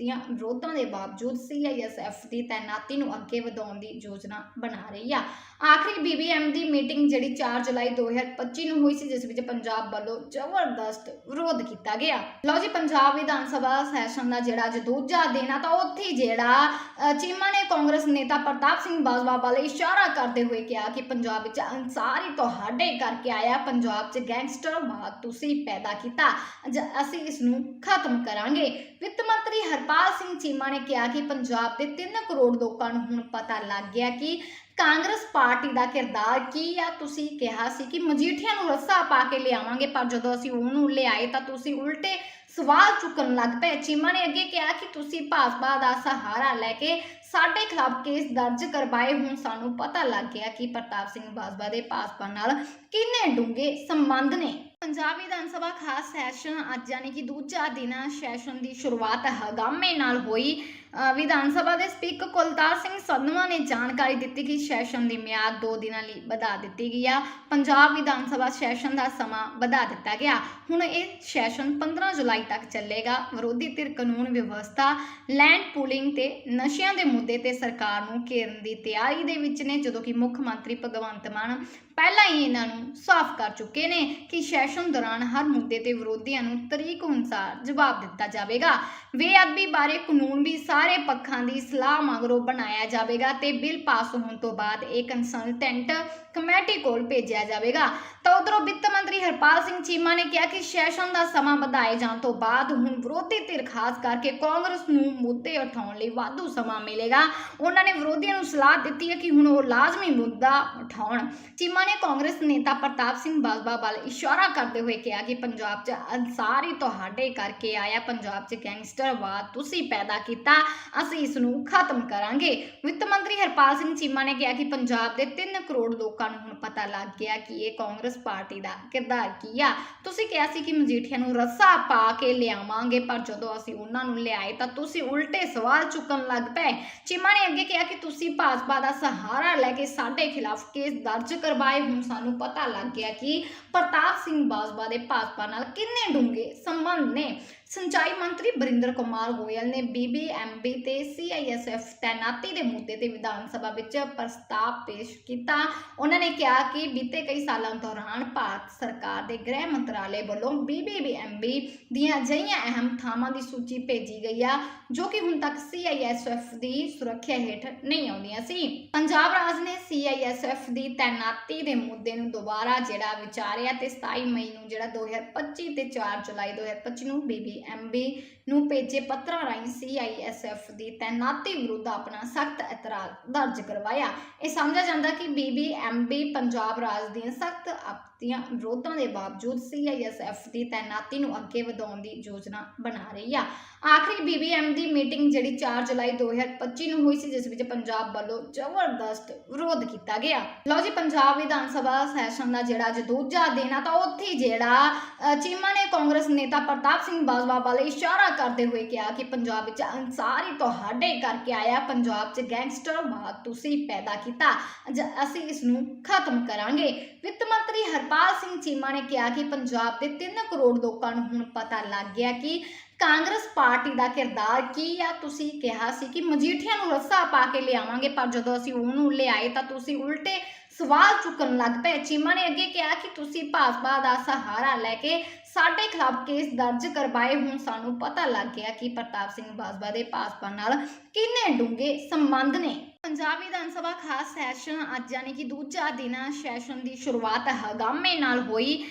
ਆਪਤੀਆਂ ਵਿਰੋਧਾਂ ਦੇ ਬਾਵਜੂਦ ਸੀਆਈਐਸਐਫ ਦੀ ਤੈਨਾਤੀ ਨੂੰ ਅੱਗੇ ਵਧਾਉਣ ਦੀ ਯੋਜਨਾ ਬਣਾ ਰਹੀ ਆ। ਆਖਰੀ ਬੀਬੀਐਮ ਦੀ ਮੀਟਿੰਗ ਜਿਹੜੀ 4 ਜੁਲਾਈ 2025 ਨੂੰ ਹੋਈ ਸੀ, ਜਿਸ ਵਿੱਚ ਪੰਜਾਬ ਵੱਲੋਂ ਜ਼ਬਰਦਸਤ ਵਿਰੋਧ ਕੀਤਾ ਗਿਆ। ਲਓ ਜੀ, ਪੰਜਾਬ ਵਿਧਾਨ ਸਭਾ ਸੈਸ਼ਨ ਦਾ ਜਿਹੜਾ ਅੱਜ ਦੂਜਾ ਦਿਨ ਆ, ਤਾਂ ਉੱਥੇ ਜਿਹੜਾ ਚੀਮਾ ਨੇ ਕਾਂਗਰਸ ਨੇਤਾ ਪ੍ਰਤਾਪ ਸਿੰਘ ਬਾਜਵਾ ਵੱਲ ਇਸ਼ਾਰਾ ਕਰਦੇ ਹੋਏ ਕਿਹਾ ਕਿ ਪੰਜਾਬ ਵਿੱਚ ਅਨਸਾਰੀ ਤੁਹਾਡੇ ਕਰਕੇ ਆਇਆ, ਪੰਜਾਬ 'ਚ ਗੈਂਗਸਟਰ ਗੈਂਗਸਟਰਵਾਦ ਤੁਸੀਂ ਪੈਦਾ ਕੀਤਾ। ਅਸੀਂ ਇਸ ਨੂੰ ਖਤਮ ਕਰਾਂਗੇ। ਵਿੱਤ ਮੰਤਰੀ ਹਰਪਾਲ ਸਿੰਘ ਚੀਮਾ ਨੇ ਕਿਹਾ ਕਿ ਪੰਜਾਬ ਦੇ 3 ਕਰੋੜ ਲੋਕਾਂ ਨੂੰ ਹੁਣ ਪਤਾ ਲੱਗ ਗਿਆ ਕਿ ਕਾਂਗਰਸ ਪਾਰਟੀ ਦਾ ਕਿਰਦਾਰ ਕੀ ਆ। ਤੁਸੀਂ ਕਿਹਾ ਸੀ ਕਿ ਮਜੀਠੀਆ ਨੂੰ ਰੱਸਾ ਪਾ ਕੇ ਲਿਆਵਾਂਗੇ, ਪਰ ਜਦੋਂ ਅਸੀਂ ਉਹਨੂੰ ਲਿਆਏ ਤਾਂ ਤੁਸੀਂ ਉਲਟੇ ਸਵਾਲ ਚੁੱਕਣ ਲੱਗ ਪਏ। ਚੀਮਾ ਨੇ ਅੱਗੇ ਕਿਹਾ ਕਿ ਤੁਸੀਂ ਭਾਜਪਾ ਦਾ ਸਹਾਰਾ ਲੈ ਕੇ ਸਾਡੇ ਖਿਲਾਫ ਕੇਸ ਦਰਜ ਕਰਵਾਏ। ਹੁਣ ਸਾਨੂੰ ਪਤਾ ਲੱਗ ਗਿਆ ਕਿ ਪ੍ਰਤਾਪ ਸਿੰਘ ਬਾਜਵਾ ਦੇ ਭਾਜਪਾ ਨਾਲ ਕਿੰਨੇ ਡੂੰਘੇ ਸੰਬੰਧ ਨੇ। ਪੰਜਾਬ ਵਿਧਾਨ ਸਭਾ ਖਾਸ ਸੈਸ਼ਨ ਅੱਜ ਯਾਨੀ ਕਿ ਦੂਜਾ ਦਿਨ ਸੈਸ਼ਨ ਦੀ ਸ਼ੁਰੂਆਤ ਹਗਾਮੇ ਨਾਲ ਹੋਈ। ਵਿਧਾਨ ਸਭਾ ਦੇ ਸਪੀਕਰ ਕੁਲਤਾਰ ਸਿੰਘ ਸੰਧਵਾ ਨੇ ਜਾਣਕਾਰੀ ਦਿੱਤੀ ਕਿ ਸੈਸ਼ਨ ਦੀ ਮਿਆਦ 2 ਦਿਨਾਂ ਲਈ ਵਧਾ ਦਿੱਤੀ ਗਈ ਆ। ਪੰਜਾਬ ਵਿਧਾਨ ਸਭਾ ਸੈਸ਼ਨ ਦਾ ਸਮਾਂ ਵਧਾ ਦਿੱਤਾ ਗਿਆ। ਹੁਣ ਇਹ ਸੈਸ਼ਨ 15 ਜੁਲਾਈ ਤੱਕ ਚੱਲੇਗਾ। ਵਿਰੋਧੀ ਧਿਰ ਕਾਨੂੰਨ ਵਿਵਸਥਾ, ਲੈਂਡ ਪੂਲਿੰਗ ਤੇ ਨਸ਼ਿਆਂ ਦੇ ਮੁੱਦੇ ਤੇ ਸਰਕਾਰ ਨੂੰ ਘੇਰਨ ਦੀ ਤਿਆਰੀ ਦੇ ਵਿੱਚ ਨੇ, ਜਦੋਂ ਕਿ ਮੁੱਖ ਮੰਤਰੀ ਭਗਵੰਤ ਮਾਨ ਪਹਿਲਾਂ ਹੀ ਇਹਨਾਂ ਨੂੰ ਸਾਫ਼ ਕਰ ਚੁੱਕੇ ਨੇ ਕਿ ਸੈਸ਼ਨ ਦੌਰਾਨ ਹਰ ਮੁੱਦੇ ਤੇ ਵਿਰੋਧੀਆਂ ਨੂੰ ਤਰੀਕ ਅਨੁਸਾਰ ਜਵਾਬ ਦਿੱਤਾ ਜਾਵੇਗਾ। ਬੇਅਦਬੀ ਬਾਰੇ ਕਾਨੂੰਨ ਵੀ ਸਾਰੇ ਪੱਖਾਂ ਦੀ ਸਲਾਹ ਮਗਰੋਂ ਬਣਾਇਆ ਜਾਵੇਗਾ ਤੇ ਬਿੱਲ ਪਾਸ ਹੋਣ ਤੋਂ ਬਾਅਦ ਇਹ ਕੰਸਲਟੈਂਟ ਕਮੇਟੀ ਕੋਲ ਭੇਜਿਆ ਜਾਵੇਗਾ। ਤਾਂ ਉਧਰੋਂ ਵਿੱਤ ਮੰਤਰੀ ਹਰਪਾਲ ਸਿੰਘ ਚੀਮਾ ਨੇ ਕਿਹਾ ਕਿ ਸੈਸ਼ਨ ਦਾ ਸਮਾਂ ਵਧਾਏ ਜਾਣ ਤੋਂ ਬਾਅਦ ਹੁਣ ਵਿਰੋਧੀ ਧਿਰ ਖਾਸ ਕਰਕੇ ਕਾਂਗਰਸ ਨੂੰ ਮੁੱਦੇ ਉਠਾਉਣ ਲਈ ਵਾਧੂ ਸਮਾਂ ਮਿਲੇਗਾ। ਉਹਨਾਂ ਨੇ ਵਿਰੋਧੀਆਂ ਨੂੰ ਸਲਾਹ ਦਿੱਤੀ ਹੈ ਕਿ ਹੁਣ ਉਹ ਲਾਜ਼ਮੀ ਮੁੱਦਾ ਉਠਾਉਣ। ਚੀਮਾ ਨੇ ਕਾਂਗਰਸ ਨੇਤਾ ਪ੍ਰਤਾਪ ਸਿੰਘ ਬਾਜਵਾ ਵੱਲ ਇਸ਼ਾਰਾ ਕਰਦੇ ਹੋਏ ਕਿਹਾ ਕਿ ਪੰਜਾਬ 'ਚ ਅਨਸਾਰੀ ਤੁਹਾਡੇ ਕਰਕੇ ਆਇਆ, ਪੰਜਾਬ 'ਚ ਗੈਂਗਸਟਰਵਾਦ ਤੁਸੀਂ ਪੈਦਾ ਕੀਤਾ, ਅਸੀਂ ਇਸ ਨੂੰ ਖਤਮ ਕਰਾਂਗੇ। ਵਿੱਤ ਮੰਤਰੀ ਹਰਪਾਲ ਸਿੰਘ ਚੀਮਾ ਨੇ ਕਿਹਾ ਕਿ ਪੰਜਾਬ ਦੇ 3 ਕਰੋੜ ਲੋਕਾਂ ਨੂੰ ਹੁਣ ਪਤਾ ਲੱਗ ਗਿਆ ਕਿ ਇਹ ਕਾਂਗਰਸ ਪਾਰਟੀ ਦਾ ਕਿਰਦਾਰ ਕੀ ਆ? ਤੁਸੀਂ ਕਿਹਾ ਸੀ ਕਿ ਮਜੀਠੀਆ ਨੂੰ ਰੱਸਾ ਪਾ ਕੇ ਲਿਆਵਾਂਗੇ, ਪਰ ਜਦੋਂ ਅਸੀਂ ਉਹਨਾਂ ਨੂੰ ਲਿਆਏ ਤਾਂ ਤੁਸੀਂ ਉਲਟੇ ਸਵਾਲ ਚੁੱਕਣ ਲੱਗ ਪਏ। ਚੀਮਾ ਨੇ ਅੱਗੇ ਕਿਹਾ ਕਿ ਤੁਸੀਂ ਭਾਜਪਾ ਦਾ ਸਹਾਰਾ ਲੈ ਕੇ ਸਾਡੇ ਖਿਲਾਫ ਕੇਸ ਦਰਜ ਕਰਵਾਏ। ਹੁਣ ਸਾਨੂੰ ਪਤਾ ਲੱਗ ਗਿਆ ਕਿ ਪ੍ਰਤਾਪ ਸਿੰਘ ਬਾਜਵਾ ਦੇ ਭਾਜਪਾ ਨਾਲ ਕਿੰਨੇ ਡੂੰਘੇ ਸੰਬੰਧ ਨੇ। ਸਿੰਚਾਈ ਮੰਤਰੀ ਬਰਿੰਦਰ ਕੁਮਾਰ ਗੋਇਲ ਨੇ ਬੀਬੀਐਮਬੀ ਤੇ ਸੀਆਈਐਸਐਫ ਤੈਨਾਤੀ ਦੇ ਮੁੱਦੇ ਤੇ ਵਿਧਾਨ ਸਭਾ ਵਿੱਚ ਪ੍ਰਸਤਾਵ ਪੇਸ਼ ਕੀਤਾ। ਉਹਨਾਂ ਨੇ ਕਿਹਾ ਕਿ ਬੀਤੇ ਕਈ ਸਾਲਾਂ ਦੌਰਾਨ ਭਾਰਤ ਸਰਕਾਰ ਦੇ ਗ੍ਰਹਿ ਮੰਤਰਾਲੇ ਵੱਲੋਂ ਬੀਬੀਐਮਬੀ ਦੀਆਂ ਅਜਿਹੀਆਂ ਅਹਿਮ ਥਾਵਾਂ ਦੀ ਸੂਚੀ ਭੇਜੀ ਗਈ ਆ, ਜੋ ਕਿ ਹੁਣ ਤੱਕ ਸੀਆਈਐਸਐਫ ਦੀ ਸੁਰੱਖਿਆ ਹੇਠ ਨਹੀਂ ਆਉਂਦੀਆਂ ਸੀ। ਪੰਜਾਬ ਰਾਜ ਨੇ ਸੀਆਈਐਸਐਫ ਦੀ ਤੈਨਾਤੀ ਦੇ ਮੁੱਦੇ ਨੂੰ ਦੁਬਾਰਾ ਜਿਹੜਾ ਵਿਚਾਰਿਆ ਤੇ 27 ਮਈ ਨੂੰ ਜਿਹੜਾ 2025 ਤੇ 4 ਜੁਲਾਈ 2025 ਨੂੰ ਬੀਬੀ ਬੀਬੀਐਮਬੀ ਨੂੰ ਭੇਜੇ ਪੱਤਰਾਂ ਰਾਹੀਂ ਸੀਆਈਐਸਐਫ ਦੀ ਤੈਨਾਤੀ ਵਿਰੁੱਧ ਆਪਣਾ ਸਖਤ ਇਤਰਾਜ਼ ਦਰਜ ਕਰਵਾਇਆ। ਇਹ ਸਮਝਿਆ ਜਾਂਦਾ ਕਿ ਬੀਬੀਐਮਬੀ ਪੰਜਾਬ ਰਾਜ ਦੀਆਂ ਸਖਤ ਦੀਆਂ ਵਿਰੋਧਾਂ ਦੇ ਬਾਵਜੂਦ ਸੀਆਈਐਸਐਫ ਦੀ ਤਾਇਨਾਤੀ ਨੂੰ ਅੱਗੇ ਵਧਾਉਣ ਦੀ ਯੋਜਨਾ ਬਣਾ ਰਹੀ ਆ। ਆਖਰੀ ਬੀਬੀਐਮ ਦੀ ਮੀਟਿੰਗ ਜਿਹੜੀ 4 ਜੁਲਾਈ 2025 ਨੂੰ ਹੋਈ ਸੀ, ਜਿਸ ਵਿੱਚ ਪੰਜਾਬ ਵੱਲੋਂ ਜ਼ਬਰਦਸਤ ਵਿਰੋਧ ਕੀਤਾ ਗਿਆ। ਲਓ ਜੀ, ਪੰਜਾਬ ਵਿਧਾਨ ਸਭਾ ਸੈਸ਼ਨ ਦਾ ਜਿਹੜਾ ਅੱਜ ਦੂਜਾ ਦਿਨ ਆ, ਤਾਂ ਉੱਥੇ ਜਿਹੜਾ ਚੀਮਾ ਨੇ ਕਾਂਗਰਸ ਨੇਤਾ ਪ੍ਰਤਾਪ ਸਿੰਘ ਬਾਜਵਾ ਵੱਲ ਇਸ਼ਾਰਾ ਕਰਦੇ ਹੋਏ ਕਿਹਾ ਕਿ ਪੰਜਾਬ ਵਿੱਚ ਅਨਸਾਰੀ ਤੁਹਾਡੇ ਕਰਕੇ ਆਇਆ ਪੰਜਾਬ 'ਚ ਗੈਂਗਸਟਰ ਬਾਤ ਤੁਸੀਂ ਪੈਦਾ ਕੀਤਾ। ਅਸੀਂ ਇਸ ਨੂੰ ਖਤਮ ਕਰਾਂਗੇ। ਵਿੱਤ ਮੰਤਰੀ ਹਰਪਾਲ ਸਿੰਘ ਚੀਮਾ ਨੇ ਕਿਹਾ ਕਿ ਪੰਜਾਬ ਦੇ 3 ਕਰੋੜ ਲੋਕਾਂ ਨੂੰ ਹੁਣ ਪਤਾ ਲੱਗ ਗਿਆ ਕਿ ਕਾਂਗਰਸ ਪਾਰਟੀ ਦਾ ਕਿਰਦਾਰ ਕੀ ਆ। ਤੁਸੀਂ ਕਿਹਾ ਸੀ ਕਿ ਮਜੀਠੀਆਂ ਨੂੰ ਰੱਸਾ ਪਾ ਕੇ ਲਿਆਵਾਂਗੇ, ਪਰ ਜਦੋਂ ਅਸੀਂ ਉਹਨੂੰ ਲਿਆਏ ਤਾਂ ਤੁਸੀਂ ਉਲਟੇ ਸਵਾਲ ਚੁੱਕਣ ਲੱਗ ਪਏ। ਚੀਮਾ ਨੇ ਅੱਗੇ ਕਿਹਾ ਕਿ ਤੁਸੀਂ ਭਾਜਪਾ ਦਾ ਸਹਾਰਾ ਲੈ ਕੇ ਸਾਡੇ ਖਿਲਾਫ ਕੇਸ ਦਰਜ ਕਰਵਾਏ ਹੁਣ। ਸਾਨੂੰ ਪਤਾ ਲੱਗ ਗਿਆ ਕਿ ਪ੍ਰਤਾਪ ਸਿੰਘ ਬਾਜਵਾ ਦੇ ਭਾਜਪਾ ਨਾਲ ਕਿੰਨੇ ਡੂੰਘੇ ਸੰਬੰਧ ਨੇ। ਪੰਜਾਬ ਵਿਧਾਨ ਸਭਾ ਖਾਸ ਸੈਸ਼ਨ ਅੱਜ ਯਾਨੀ ਕਿ ਦੂਜਾ ਦਿਨ ਸੈਸ਼ਨ ਦੀ ਸ਼ੁਰੂਆਤ ਹਗਾਮੇ ਨਾਲ ਹੋਈ।